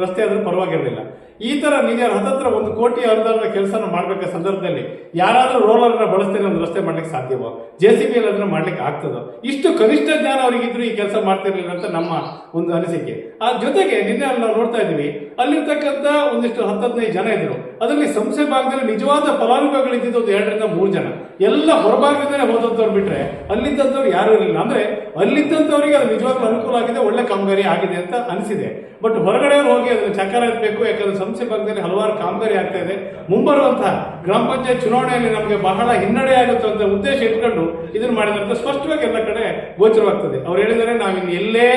ರಸ್ತೆ ಆದ್ರೂ ಪರವಾಗಿರಲಿಲ್ಲ. ಈ ತರ ನಿಜ ಹತ್ತತ್ರ ಒಂದು ಕೋಟಿ ಅನುದಾನದ ಕೆಲಸನ ಮಾಡಬೇಕಾದ ಸಂದರ್ಭದಲ್ಲಿ ಯಾರಾದರೂ ರೋಲರ್ನ ಬಳಸ್ತೇನೆ ಒಂದು ರಸ್ತೆ ಮಾಡ್ಲಿಕ್ಕೆ ಸಾಧ್ಯವೋ? ಜೆ ಸಿ ಬಿ ಅದನ್ನು ಮಾಡ್ಲಿಕ್ಕೆ ಆಗ್ತದೋ? ಇಷ್ಟು ಕನಿಷ್ಠ ಜ್ಞಾನ ಅವರಿಗಿದ್ರು ಈ ಕೆಲಸ ಮಾಡ್ತಿರ್ಲಿಲ್ಲ ಅಂತ ನಮ್ಮ ಒಂದು ಅನಿಸಿಕೆ. ಆ ಜೊತೆಗೆ ನಿನ್ನೆ ನಾವು ನೋಡ್ತಾ ಇದ್ವಿ ಅಲ್ಲಿರ್ತಕ್ಕಂಥ ಒಂದಿಷ್ಟು ಹತ್ತು ಹದಿನೈದು ಜನ ಇದ್ರು. ಅದರಲ್ಲಿ ಸಂಸ್ಥೆ ಭಾಗದಲ್ಲಿ ನಿಜವಾದ ಫಲಾನುಭವಿಗಳು ಇದ್ದಿದ್ದು ಒಂದು ಎರಡರಿಂದ ಮೂರು ಜನ. ಎಲ್ಲ ಹೊರಭಾಗದಿಂದಲೇ ಹೋದಂತವ್ರು ಬಿಟ್ರೆ ಅಲ್ಲಿದ್ದಂಥವ್ರು ಯಾರು ಇರಲಿಲ್ಲ. ಅಂದ್ರೆ ಅಲ್ಲಿದ್ದಂಥವ್ರಿಗೆ ಅದು ನಿಜವಾಗ್ಲೂ ಅನುಕೂಲ ಆಗಿದೆ, ಒಳ್ಳೆ ಕಾಮಗಾರಿ ಆಗಿದೆ ಅಂತ ಅನಿಸಿದೆ. ಬಟ್ ಹೊರಗಡೆಯವರು ಹೋಗಿ ಅದನ್ನು ಚಕಾರ ಇರಬೇಕು ಯಾಕಂದ್ರೆ ಸಂಸ್ಥೆ ಭಾಗದಲ್ಲಿ ಹಲವಾರು ಕಾಮಗಾರಿ ಆಗ್ತಾ ಇದೆ. ಮುಂಬರುವಂತಹ ಗ್ರಾಮ ಪಂಚಾಯತ್ ಚುನಾವಣೆಯಲ್ಲಿ ನಮಗೆ ಬಹಳ ಹಿನ್ನಡೆ ಆಗುತ್ತೆ ಅಂತ ಉದ್ದೇಶ ಇಟ್ಕೊಂಡು ಇದನ್ನ ಮಾಡಿದಂತ ಸ್ಪಷ್ಟವಾಗಿ ಎಲ್ಲ ಕಡೆ ಗೋಚರವಾಗ್ತದೆ. ಅವ್ರು ಹೇಳಿದರೆ ನಾವಿನ್ ಎಲ್ಲೇ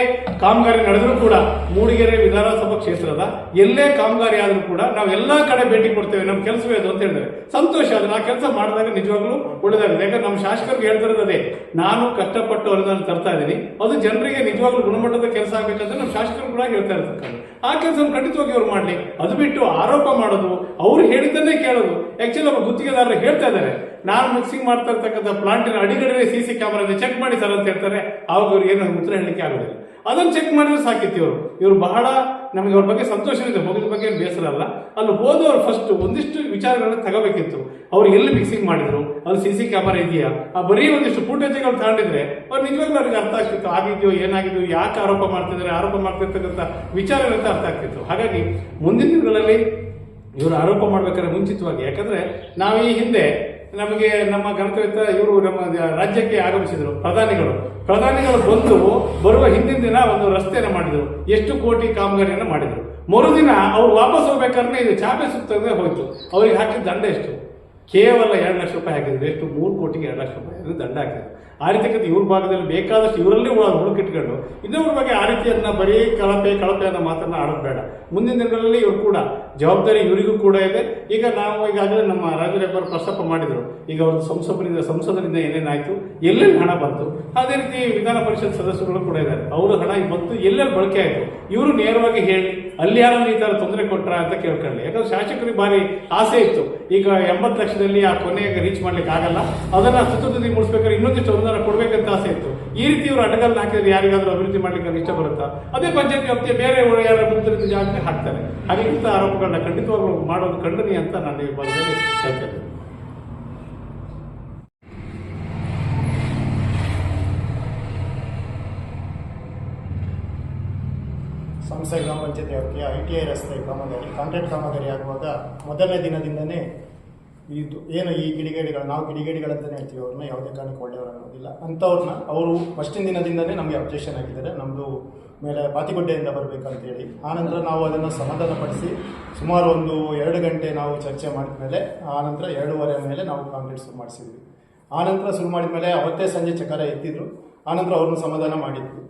ಕಾಮಗಾರಿ ನಡೆದರೂ ಕೂಡ ಮೂಡಿಗೆರೆ ವಿಧಾನಸಭಾ ಕ್ಷೇತ್ರದ ಎಲ್ಲೇ ಕಾಮಗಾರಿ ಆದರೂ ಕೂಡ ನಾವು ಎಲ್ಲಾ ಕಡೆ ಭೇಟಿ ಕೊಡ್ತೇವೆ ನಮ್ಮ ಕೆಲಸವೇ ಅದು ಅಂತ ಹೇಳಿದ್ರೆ ಸಂತೋಷ ಅದು ಆ ಕೆಲಸ ಮಾಡಿದಾಗ ನಿಜವಾಗ್ಲೂ ಒಳ್ಳೇದಾಗಿದೆ ಯಾಕಂದ್ರೆ ನಮ್ಮ ಶಾಸಕರಿಗೆ ಹೇಳ್ತಿರೋದು ಅದೇ, ನಾನು ಕಷ್ಟಪಟ್ಟು ಅನುದಾನ ತರ್ತಾ ಇದ್ದೀನಿ. ಅದು ಜನರಿಗೆ ನಿಜವಾಗ್ಲೂ ಗುಣಮಟ್ಟದ ಕೆಲಸ ಆಗ್ಬೇಕಂತ ನಮ್ಮ ಶಾಸಕರು ಕೂಡ ಹೇಳ್ತಾ ಇರ್ತಕ್ಕಂಥ ಆ ಕೆಲಸ ಖಂಡಿತವಾಗಿ ಅವ್ರು ಮಾಡ್ಲಿ. ಅದು ಬಿಟ್ಟು ಆರೋಪ ಮಾಡೋದು, ಅವ್ರು ಹೇಳಿದ್ದನ್ನೇ ಕೇಳೋದು. ಆಕ್ಚುಲಿ ಒಬ್ಬ ಗುತ್ತಿಗೆದಾರರು ಹೇಳ್ತಾ ಇದ್ದಾರೆ. ನಾನು ಮಿಕ್ಸಿಂಗ್ ಮಾಡ್ತಾ ಇರ್ತಕ್ಕಂಥ ಪ್ಲಾಂಟಿನ ಅಡಿಗಡೆ ಸಿ ಸಿ ಕ್ಯಾಮರಾ ಚೆಕ್ ಮಾಡಿ ಸರ್ ಅಂತ ಹೇಳ್ತಾರೆ. ಅವಾಗ ಅವ್ರಿಗೆ ಏನು ಉತ್ತರ ಹೇಳಲಿಕ್ಕೆ ಆಗೋದಿಲ್ಲ. ಅದನ್ನು ಚೆಕ್ ಮಾಡಿದ್ರೆ ಸಾಕಿತ್ತು ಇವರು. ಇವರು ಬಹಳ ನಮಗೆ ಅವ್ರ ಬಗ್ಗೆ ಸಂತೋಷವಿದೆ ಹೋಗಿದ ಬಗ್ಗೆ ಬೇಸರ ಅಲ್ಲ. ಅಲ್ಲಿ ಹೋದವ್ರು ಫಸ್ಟ್ ಒಂದಿಷ್ಟು ವಿಚಾರಗಳನ್ನ ತಗೋಬೇಕಿತ್ತು. ಅವ್ರು ಎಲ್ಲಿ ಮಿಕ್ಸಿಂಗ್ ಮಾಡಿದ್ರು? ಅಲ್ಲಿ ಸಿ ಸಿ ಕ್ಯಾಮರಾ ಇದೆಯಾ? ಆ ಬರೀ ಒಂದಿಷ್ಟು ಫುಟೇಜ್ಗಳು ತಗೊಂಡಿದ್ರೆ ಅವ್ರು ನಿಜವಾಗ್ಲೂ ಅವ್ರಿಗೆ ಅರ್ಥ ಆಗ್ತಿತ್ತು. ಆಗಿದೆಯೋ, ಏನಾಗಿದೆಯೋ, ಯಾಕೆ ಆರೋಪ ಮಾಡ್ತಿದ್ದಾರೆ, ಆರೋಪ ಮಾಡ್ತಿರ್ತಕ್ಕಂಥ ವಿಚಾರಗಳಂತ ಅರ್ಥ ಆಗ್ತಿತ್ತು. ಹಾಗಾಗಿ ಮುಂದಿನ ದಿನಗಳಲ್ಲಿ ಇವರು ಆರೋಪ ಮಾಡ್ಬೇಕಾದ್ರೆ ಮುಂಚಿತವಾಗಿ. ಯಾಕಂದ್ರೆ ನಾವು ಈ ಹಿಂದೆ ನಮಗೆ ನಮ್ಮ ಗಣತಂತ್ರ ಇವರು ನಮ್ಮ ರಾಜ್ಯಕ್ಕೆ ಆಗಮಿಸಿದರು, ಪ್ರಧಾನಿಗಳು. ಪ್ರಧಾನಿಗಳು ಬಂದು ಬರುವ ಹಿಂದಿನ ದಿನ ಒಂದು ರಸ್ತೆಯನ್ನು ಮಾಡಿದರು. ಎಷ್ಟು ಕೋಟಿ ಕಾಮಗಾರಿಯನ್ನು ಮಾಡಿದರು. ಮರುದಿನ ಅವ್ರು ವಾಪಸ್ ಹೋಗ್ಬೇಕಾದ್ರೆ ಇದು ಚಾಪೆ ಸುತ್ತದೇ ಹೋಯ್ತು. ಅವ್ರಿಗೆ ಹಾಕಿದ ದಂಡ ಎಷ್ಟು? ಕೇವಲ ಎರಡು ಲಕ್ಷ ರೂಪಾಯಿ ಹಾಕಿದ್ರು. ಎಷ್ಟು? ಮೂರು ಕೋಟಿಗೆ ಎರಡು ಲಕ್ಷ ರೂಪಾಯಿ ದಂಡ ಹಾಕಿದ್ರು. ಆ ರೀತಿ ಇವ್ರ ಭಾಗದಲ್ಲಿ ಬೇಕಾದಷ್ಟು ಇವರಲ್ಲಿ ಹುಡುಕಿಟ್ಕೊಂಡು ಇನ್ನೊಬ್ಬರ ಬಗ್ಗೆ ಆ ರೀತಿಯನ್ನ ಬರೀ ಕಳಪೆ ಕಳಪೆ ಅನ್ನೋ ಮಾತನ್ನ ಆಡೋದು ಬೇಡ. ಮುಂದಿನ ದಿನಗಳಲ್ಲಿ ಇವರು ಕೂಡ ಜವಾಬ್ದಾರಿ ಇವರಿಗೂ ಕೂಡ ಇದೆ. ಈಗ ನಾವು ಈಗಾಗಲೇ ನಮ್ಮ ರಾಜರೆಬ್ಬರು ಪ್ರಸ್ತಾಪ ಮಾಡಿದ್ರು. ಈಗ ಒಂದು ಸಂಸದರಿಂದ ಸಂಸದರಿಂದ ಏನೇನಾಯಿತು? ಎಲ್ಲೆಲ್ಲಿ ಹಣ ಬಂತು? ಅದೇ ರೀತಿ ವಿಧಾನ ಪರಿಷತ್ ಸದಸ್ಯರು ಕೂಡ ಇದ್ದಾರೆ. ಅವರು ಹಣ ಬಂತು, ಎಲ್ಲೆಲ್ಲಿ ಬಳಕೆ ಆಯಿತು? ಇವರು ನೇರವಾಗಿ ಹೇಳಿ, ಅಲ್ಲಿ ಯಾರು ಈ ಥರ ತೊಂದರೆ ಕೊಟ್ಟರ ಅಂತ ಕೇಳ್ಕೊಳ್ಳಿ. ಯಾಕಂದ್ರೆ ಶಾಸಕರಿಗೆ ಭಾರಿ ಆಸೆ ಇತ್ತು. ಈಗ ಎಂಬತ್ತು ಲಕ್ಷದಲ್ಲಿ ಆ ಕೊನೆಗೆ ರೀಚ್ ಮಾಡ್ಲಿಕ್ಕೆ ಆಗಲ್ಲ ಅದನ್ನ ತುತ್ತುದಿ ಮುಡಿಸ್ಬೇಕಾದ್ರೆ ಇನ್ನೊಂದಿಷ್ಟು ಅನುದಾನ ಕೊಡಬೇಕಂತ ಆಸೆ ಇತ್ತು. ಈ ರೀತಿ ಇವರು ಅಟಗಲ್ ಹಾಕಿದ್ರೆ ಯಾರಿಗಾದ್ರೂ ಅಭಿವೃದ್ಧಿ ಮಾಡ್ಲಿಕ್ಕೆ ಇಷ್ಟ ಬರುತ್ತಾ? ಅದೇ ಪಂಚಾಯತ್ ವ್ಯಾಪ್ತಿಯ ಬೇರೆ ಯಾರ ಅಭಿವೃದ್ಧಿ ಜಾಗಕ್ಕೆ ಹಾಕ್ತಾರೆ. ಹಾಗೆ ಇಂಥ ಆರೋಪಗಳನ್ನ ಖಂಡಿತವಾಗ್ಲೂ ಮಾಡೋದು ಖಂಡನೀಯ ಅಂತ ನಾನು ಈ ಭಾಗದಲ್ಲಿ ಹೇಳ್ತೇನೆ ಸಂಸ್ಥೆ ಗ್ರಾಮ ಪಂಚಾಯತಿ ವ್ಯಾಪ್ತಿಯ ಐ ಟಿ ಐ ರಸ್ತೆ ಕಾಮಗಾರಿ ಕಾಂಟ್ರಾಕ್ಟ್ ಕಾಮಗಾರಿ ಆಗುವಾಗ ಮೊದಲನೇ ದಿನದಿಂದನೇ ಇದು ಏನು ಈ ಕಿಡಿಗೇಡಿಗಳು, ನಾವು ಕಿಡಿಗೇಡಿಗಳಂತಲೇ ಹೇಳ್ತೀವಿ, ಅವ್ರನ್ನ ಯಾವುದೇ ಕಾರಣಕ್ಕೆ ಒಳ್ಳೆಯವರು ಅನ್ನೋದಿಲ್ಲ. ಅಂಥವ್ರನ್ನ ಅವರು ಫಸ್ಟಿನ ದಿನದಿಂದಲೇ ನಮಗೆ ಅಬ್ಜೆಕ್ಷನ್ ಆಗಿದ್ದಾರೆ. ನಮ್ಮದು ಮೇಲೆ ಬಾತಿಗುಡ್ಡೆಯಿಂದ ಬರಬೇಕಂತೇಳಿ. ಆನಂತರ ನಾವು ಅದನ್ನು ಸಮಾಧಾನಪಡಿಸಿ ಸುಮಾರು ಒಂದು ಎರಡು ಗಂಟೆ ನಾವು ಚರ್ಚೆ ಮಾಡಿದ ಮೇಲೆ ಆನಂತರ ಎರಡೂವರೆ ಮೇಲೆ ನಾವು ಕಾಂಕ್ರೀಟ್ ಶುರು ಮಾಡಿಸಿದ್ವಿ. ಆನಂತರ ಶುರು ಮಾಡಿದ ಮೇಲೆ ಅವತ್ತೇ ಸಂಜೆ ಚಕಾರ ಎತ್ತಿದ್ರು. ಆನಂತರ ಅವ್ರನ್ನ ಸಮಾಧಾನ ಮಾಡಿದ್ವಿ.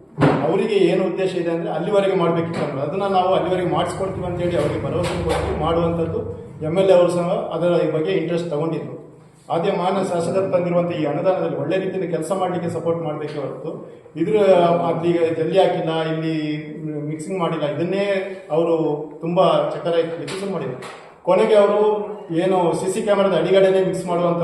ಅವರಿಗೆ ಏನು ಉದ್ದೇಶ ಇದೆ ಅಂದರೆ ಅಲ್ಲಿವರೆಗೆ ಮಾಡಬೇಕಿತ್ತು ಅನ್ನೋದು. ಅದನ್ನು ನಾವು ಅಲ್ಲಿವರೆಗೆ ಮಾಡಿಸ್ಕೊಡ್ತೀವಿ ಅಂತೇಳಿ ಅವರಿಗೆ ಭರವಸೆ ಕೊಟ್ಟು ಮಾಡುವಂಥದ್ದು ಎಂ ಎಲ್ ಎ ಅವರು ಸಹ ಅದರ ಬಗ್ಗೆ ಇಂಟ್ರೆಸ್ಟ್ ತಗೊಂಡಿದ್ರು. ಅದೇ ಮಾನ್ಯ ಶಾಸಕರು ತಂದಿರುವಂಥ ಈ ಅನುದಾನದಲ್ಲಿ ಒಳ್ಳೆ ರೀತಿಯಲ್ಲಿ ಕೆಲಸ ಮಾಡಲಿಕ್ಕೆ ಸಪೋರ್ಟ್ ಮಾಡಬೇಕೆ ಹೊರತು ಇದ್ರ, ಅಲ್ಲಿ ಜಲ್ಲಿ ಹಾಕಿಲ್ಲ, ಇಲ್ಲಿ ಮಿಕ್ಸಿಂಗ್ ಮಾಡಿಲ್ಲ, ಇದನ್ನೇ ಅವರು ತುಂಬ ಚಕ್ರ ಎತ್ತಲಿಕ್ಕೆ ಮಾಡಿದರು. ಕೊನೆಗೆ ಅವರು ಏನು ಸಿ ಸಿ ಕ್ಯಾಮರಾದ ಅಡಿಗಡೆನೇ ಮಿಕ್ಸ್ ಮಾಡುವಂಥ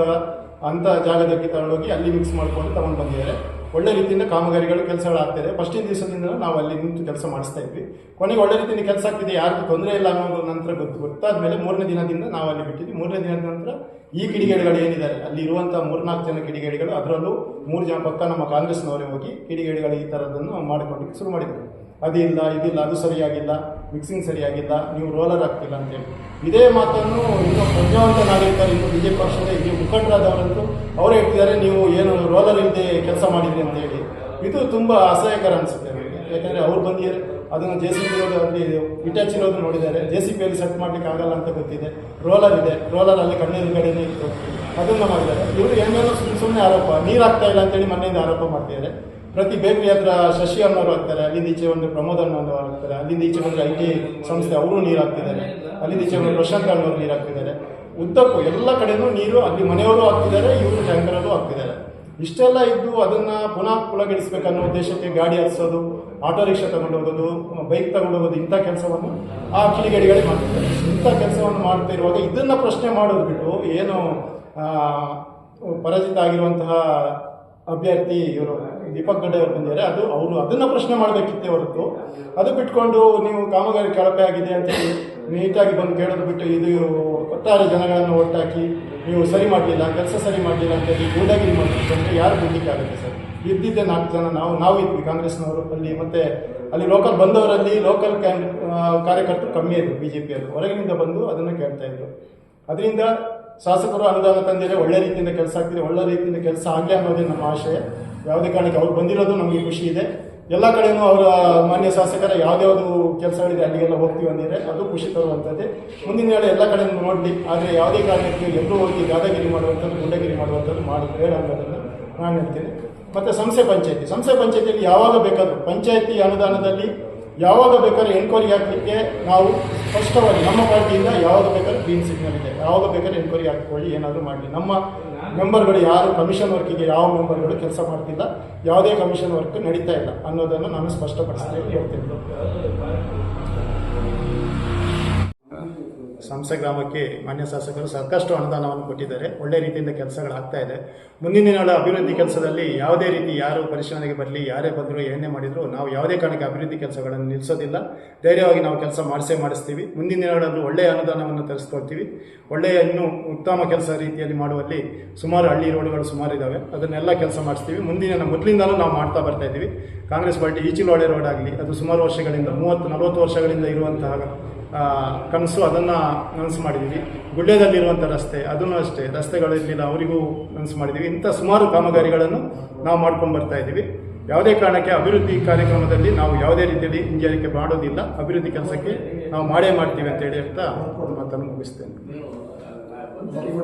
ಅಂಥ ಜಾಗದಲ್ಲಿ ತಗೊಂಡೋಗಿ ಅಲ್ಲಿ ಮಿಕ್ಸ್ ಮಾಡ್ಕೊಂಡು ತಗೊಂಡು ಬಂದಿದ್ದಾರೆ. ಒಳ್ಳೆ ರೀತಿಯಿಂದ ಕಾಮಗಾರಿಗಳು ಕೆಲಸಗಳಾಗ್ತಿದೆ. ಫಸ್ಟಿನ ದಿವಸದಿಂದ ನಾವು ಅಲ್ಲಿ ನಿಂತು ಕೆಲಸ ಮಾಡಿಸ್ತಾ ಇದ್ವಿ. ಕೊನೆಗೆ ಒಳ್ಳೆ ರೀತಿಯಿಂದ ಕೆಲಸ ಆಗ್ತಿದೆ ಯಾರು ತೊಂದರೆ ಇಲ್ಲ ಅನ್ನೋದು ನಂತರ ಗೊತ್ತು ಗೊತ್ತಾದ ಮೇಲೆ ಮೂರನೇ ದಿನದಿಂದ ನಾವು ಅಲ್ಲಿ ಬಿಟ್ಟಿದ್ವಿ. ಮೂರನೇ ದಿನದ ನಂತರ ಈ ಕಿಡಿಗೇಡಿಗಳು ಏನಿದ್ದಾರೆ, ಅಲ್ಲಿ ಇರುವಂಥ ಮೂರ್ನಾಲ್ಕು ಜನ ಕಿಡಿಗೇಡಿಗಳು, ಅದರಲ್ಲೂ ಮೂರು ಜನ ಪಕ್ಕ ನಮ್ಮ ಕಾಂಗ್ರೆಸ್ನವರೇ ಹೋಗಿ ಕಿಡಿಗೇಡಿಗಳು ಈ ಥರದನ್ನು ಮಾಡಿಕೊಂಡಿಕ್ಕೆ ಶುರು ಮಾಡಿದರು. ಅದಿಲ್ಲ, ಇದಿಲ್ಲ, ಅದು ಸರಿಯಾಗಿಲ್ಲ ಮಿಕ್ಸಿಂಗ್ ಸರಿಯಾಗಿಲ್ಲ, ನೀವು ರೋಲರ್ ಆಗ್ತಿಲ್ಲ ಅಂತೇಳಿ ಇದೇ ಮಾತನ್ನು ಇನ್ನು ಪ್ರಜ್ಞಾವಂತ ನಾಗರಿಕರು ಇನ್ನು ಬಿ ಜೆ ಪಿ ಪಕ್ಷದ ಇಲ್ಲಿ ಮುಖಂಡರಾದವರಂತೂ ಅವರೇ ಹೇಳ್ತಿದ್ದಾರೆ, ನೀವು ಏನು ರೋಲರ್ ಇಲ್ಲದೆ ಕೆಲಸ ಮಾಡಿದ್ರಿ ಅಂತೇಳಿ ಇದು ತುಂಬ ಅಸಹ್ಯಕರ ಅನಿಸುತ್ತೆ ನನಗೆ ಯಾಕಂದರೆ ಅವ್ರು ಬಂದು ಅದನ್ನು ಜೆ ಸಿ ಪಿ ಅಲ್ಲಿ ಇಟ್ಯಾಚ್ ಇರೋದು ನೋಡಿದ್ದಾರೆ. ಜೆ ಸಿ ಪಿಯಲ್ಲಿ ಸೆಟ್ ಮಾಡ್ಲಿಕ್ಕೆ ಆಗಲ್ಲ ಅಂತ ಗೊತ್ತಿದೆ. ರೋಲರ್ ಇದೆ ರೋಲರ್ ಅಲ್ಲಿ ಕಣ್ಣೀರು ಕಡೆನೇ ಇತ್ತು. ಅದನ್ನು ಮಾಡಿದ್ದಾರೆ. ಇವರು ಏನೇನೋ ಸುಮ್ಮನೆ ಸುಮ್ಮನೆ ಆರೋಪ, ನೀರು ಆಗ್ತಾ ಇಲ್ಲ ಅಂತೇಳಿ ಮನೆಯಿಂದ ಆರೋಪ ಮಾಡ್ತಿದ್ದಾರೆ. ಪ್ರತಿ ಬೇಕರಿ ಹತ್ರ ಶಶಿ ಅನ್ನೋರು ಆಗ್ತಾರೆ ಅಲ್ಲಿಂದ ಈಚೆ ಒಂದು ಪ್ರಮೋದ್ ಅನ್ನೋರು ಆಗ್ತಾರೆ ಅಲ್ಲಿಂದ ಈಚೆ ಒಂದು ಐ ಟಿ ಸಂಸ್ಥೆ ಅವರು ನೀರು ಹಾಕ್ತಿದ್ದಾರೆ, ಅಲ್ಲಿಂದ ಈಚೆ ಒಂದು ಪ್ರಶಾಂತ್ ಅನ್ನೋರು ನೀರು ಹಾಕ್ತಿದ್ದಾರೆ. ಉದ್ದಕ್ಕೂ ಎಲ್ಲ ಕಡೆನೂ ನೀರು ಅಲ್ಲಿ ಮನೆಯವರು ಹಾಕ್ತಿದ್ದಾರೆ, ಇವರು ಟ್ಯಾಂಕರಲ್ಲೂ ಹಾಕ್ತಿದ್ದಾರೆ. ಇಷ್ಟೆಲ್ಲ ಇದ್ದು ಅದನ್ನ ಪುನಃ ಕುಳಗಿಡಿಸ್ಬೇಕನ್ನೋ ಉದ್ದೇಶಕ್ಕೆ ಗಾಡಿ ಹತ್ಸೋದು, ಆಟೋ ರಿಕ್ಷಾ ತಗೊಂಡು ಹೋಗೋದು, ಬೈಕ್ ತಗೊಂಡು ಹೋಗೋದು, ಇಂಥ ಕೆಲಸವನ್ನು ಆ ಕಿಡಿಗೇಡಿಗಳೇ ಮಾಡ್ತಿದ್ದಾರೆ. ಇಂಥ ಕೆಲಸವನ್ನು ಮಾಡ್ತಾ ಇರುವಾಗ ಇದನ್ನ ಪ್ರಶ್ನೆ ಮಾಡೋದು ಬಿಟ್ಟು, ಏನು ಪರಾಜಿತ ಆಗಿರುವಂತಹ ಅಭ್ಯರ್ಥಿ ಇವರು, ದೀಪಕ್ ಗಡ್ಡೆ ಅವರು ಬಂದಿದ್ದಾರೆ. ಅದು ಅವರು ಅದನ್ನ ಪ್ರಶ್ನೆ ಮಾಡಬೇಕಿತ್ತೆ ಹೊರತು. ಅದು ಬಿಟ್ಕೊಂಡು ನೀವು ಕಾಮಗಾರಿ ಕಳಪೆ ಆಗಿದೆ ಅಂತ ನೀಟಾಗಿ ಬಂದು ಕೇಳೋದು ಬಿಟ್ಟು ಇದು ಒಟ್ಟಾರೆ ಜನಗಳನ್ನು ಒಟ್ಟಾಕಿ ನೀವು ಸರಿ ಮಾಡಲಿಲ್ಲ, ಕೆಲಸ ಸರಿ ಮಾಡಲಿಲ್ಲ ಅಂತ ಹೇಳಿ ಗೂಡಾಗಿ ಮಾಡಬೇಕಂದ್ರೆ ಯಾರು ಬಿಡ್ಲಿಕ್ಕೆ ಆಗುತ್ತೆ ಸರ್? ಇದ್ದಿದ್ದೆ ನಾಲ್ಕು ಜನ ನಾವು ನಾವು ಇದ್ವಿ ಕಾಂಗ್ರೆಸ್ನವರು ಅಲ್ಲಿ ಮತ್ತೆ ಅಲ್ಲಿ ಲೋಕಲ್ ಬಂದವರಲ್ಲಿ ಲೋಕಲ್ ಕ್ಯಾನ್ ಕಾರ್ಯಕರ್ತರು ಕಮ್ಮಿ ಇದ್ರು ಬಿ ಜೆ ಪಿಯಲ್ಲಿ ಹೊರಗಿನಿಂದ ಬಂದು ಅದನ್ನು ಕೇಳ್ತಾ ಇದ್ರು. ಅದರಿಂದ ಶಾಸಕರು ಅನುದಾನ ತಂದಿದೆ ಒಳ್ಳೆ ರೀತಿಯಿಂದ ಕೆಲಸ ಆಗ್ತಿದೆ, ಒಳ್ಳೆ ರೀತಿಯಿಂದ ಕೆಲಸ ಆಗಲಿ ಅನ್ನೋದೇ ನಮ್ಮ ಆಶಯ ಯಾವುದೇ ಕಾರಣಕ್ಕೆ ಅವ್ರು ಬಂದಿರೋದು ನಮಗೆ ಖುಷಿ ಇದೆ. ಎಲ್ಲ ಕಡೆನೂ ಅವರ ಮಾನ್ಯ ಶಾಸಕರ ಯಾವ್ದ್ಯಾವ್ದು ಕೆಲಸಗಳಿದೆ ಅಲ್ಲಿಗೆಲ್ಲ ಹೋಗ್ತೀವಿ ಅಂದಿದೆ ಅದು ಖುಷಿ ತರುವಂಥದ್ದೇ. ಮುಂದಿನ ವೇಳೆ ಎಲ್ಲ ಕಡೆ ನೋಡಲಿ, ಆದರೆ ಯಾವುದೇ ಕಾರಣಕ್ಕೆ ಎಲ್ಲರೂ ಹೋಗಿ ದಾದಾಗಿರಿ ಮಾಡುವಂಥದ್ದು, ಗುಂಡಗಿರಿ ಮಾಡುವಂಥದ್ದು ಮಾಡಿ ಬೇಡ ಅನ್ನೋದನ್ನು ನಾನು ಹೇಳ್ತೀನಿ. ಮತ್ತು ಸಂಸ್ಥೆ ಪಂಚಾಯತಿ. ಸಂಸ್ಥೆ ಪಂಚಾಯತಿಯಲ್ಲಿ ಯಾವಾಗ ಬೇಕಾದರೂ, ಪಂಚಾಯತಿ ಅನುದಾನದಲ್ಲಿ ಯಾವಾಗ ಬೇಕಾದ್ರೂ ಎನ್ಕ್ವೈರಿ ಹಾಕಲಿಕ್ಕೆ ನಾವು ಸ್ಪಷ್ಟವಾಗಿ ನಮ್ಮ ಪಾರ್ಟಿಯಿಂದ ಯಾವಾಗ ಬೇಕಾದ್ರೆ ಗ್ರೀನ್ ಸಿಗ್ನಲ್ ಇದೆ. ಯಾವಾಗ ಬೇಕಾದ್ರೆ ಎನ್ಕ್ವೈರಿ ಹಾಕ್ಕೊಳ್ಳಿ, ಏನಾದರೂ ಮಾಡಲಿ. ನಮ್ಮ ಮೆಂಬರ್ಗಳು ಯಾರು ಕಮಿಷನ್ ವರ್ಕಿಗೆ ಯಾವ ಮೆಂಬರ್ಗಳು ಕೆಲಸ ಮಾಡ್ತಿಲ್ಲ, ಯಾವುದೇ ಕಮಿಷನ್ ವರ್ಕ್ ನಡೀತಾ ಇಲ್ಲ ಅನ್ನೋದನ್ನು ನಾನು ಸ್ಪಷ್ಟಪಡಿಸ್ತೇನೆ ಹೇಳ್ತೀನಿ. ಸಂಸ್ಥೆ ಗ್ರಾಮಕ್ಕೆ ಮಾನ್ಯ ಶಾಸಕರು ಸಾಕಷ್ಟು ಅನುದಾನವನ್ನು ಕೊಟ್ಟಿದ್ದಾರೆ. ಒಳ್ಳೆ ರೀತಿಯಿಂದ ಕೆಲಸಗಳಾಗ್ತಾ ಇದೆ. ಮುಂದಿನ ದಿನಗಳ ಅಭಿವೃದ್ಧಿ ಕೆಲಸದಲ್ಲಿ ಯಾವುದೇ ರೀತಿ ಯಾರು ಪರಿಶೀಲನೆಗೆ ಬರಲಿ, ಯಾರೇ ಬಂದರೂ, ಏನೇ ಮಾಡಿದ್ರು, ನಾವು ಯಾವುದೇ ಕಾರಣಕ್ಕೆ ಅಭಿವೃದ್ಧಿ ಕೆಲಸಗಳನ್ನು ನಿಲ್ಲಿಸೋದಿಲ್ಲ. ಧೈರ್ಯವಾಗಿ ನಾವು ಕೆಲಸ ಮಾಡಿಸೇ ಮಾಡಿಸ್ತೀವಿ. ಮುಂದಿನ ದಿನಗಳಲ್ಲಿ ಒಳ್ಳೆಯ ಅನುದಾನವನ್ನು ತರಿಸ್ಕೊಳ್ತೀವಿ. ಒಳ್ಳೆಯ, ಇನ್ನೂ ಉತ್ತಮ ಕೆಲಸ ರೀತಿಯಲ್ಲಿ ಮಾಡುವಲ್ಲಿ ಸುಮಾರು ಹಳ್ಳಿ ರೋಡ್ಗಳು ಸುಮಾರು ಇದ್ದಾವೆ ಅದನ್ನೆಲ್ಲ ಕೆಲಸ ಮಾಡಿಸ್ತೀವಿ. ಮುಂದಿನ ಮೊದಲಿಂದಲೂ ನಾವು ಮಾಡ್ತಾ ಬರ್ತಾ ಇದ್ದೀವಿ. ಕಾಂಗ್ರೆಸ್ ಪಾರ್ಟಿ ಈಚಿಲೋಳೆ ರೋಡ್ ಆಗಲಿ, ಅದು ಸುಮಾರು ವರ್ಷಗಳಿಂದ, ಮೂವತ್ತು, ನಲವತ್ತು ವರ್ಷಗಳಿಂದ ಇರುವಂತಹ ಕನಸು ಅದನ್ನು ನನಸು ಮಾಡಿದ್ದೀವಿ ಗುಳ್ಳೆದಲ್ಲಿರುವಂಥ ರಸ್ತೆ, ಅದನ್ನು ಅಷ್ಟೇ. ರಸ್ತೆಗಳಿರಲಿಲ್ಲ ಅವರಿಗೂ ನನಸು ಮಾಡಿದ್ದೀವಿ ಇಂಥ ಸುಮಾರು ಕಾಮಗಾರಿಗಳನ್ನು ನಾವು ಮಾಡ್ಕೊಂಡು ಬರ್ತಾ ಇದ್ದೀವಿ. ಯಾವುದೇ ಕಾರಣಕ್ಕೆ ಅಭಿವೃದ್ಧಿ ಕಾರ್ಯಕ್ರಮದಲ್ಲಿ ನಾವು ಯಾವುದೇ ರೀತಿಯಲ್ಲಿ ಹಿಂಜರಿಕೆ ಮಾಡೋದಿಲ್ಲ. ಅಭಿವೃದ್ಧಿ ಕೆಲಸಕ್ಕೆ ನಾವು ಮಾಡೇ ಮಾಡ್ತೀವಿ ಅಂತ ಹೇಳಿ ಅಂತ ಮಾತನ್ನು ಮುಗಿಸ್ತೇನೆ.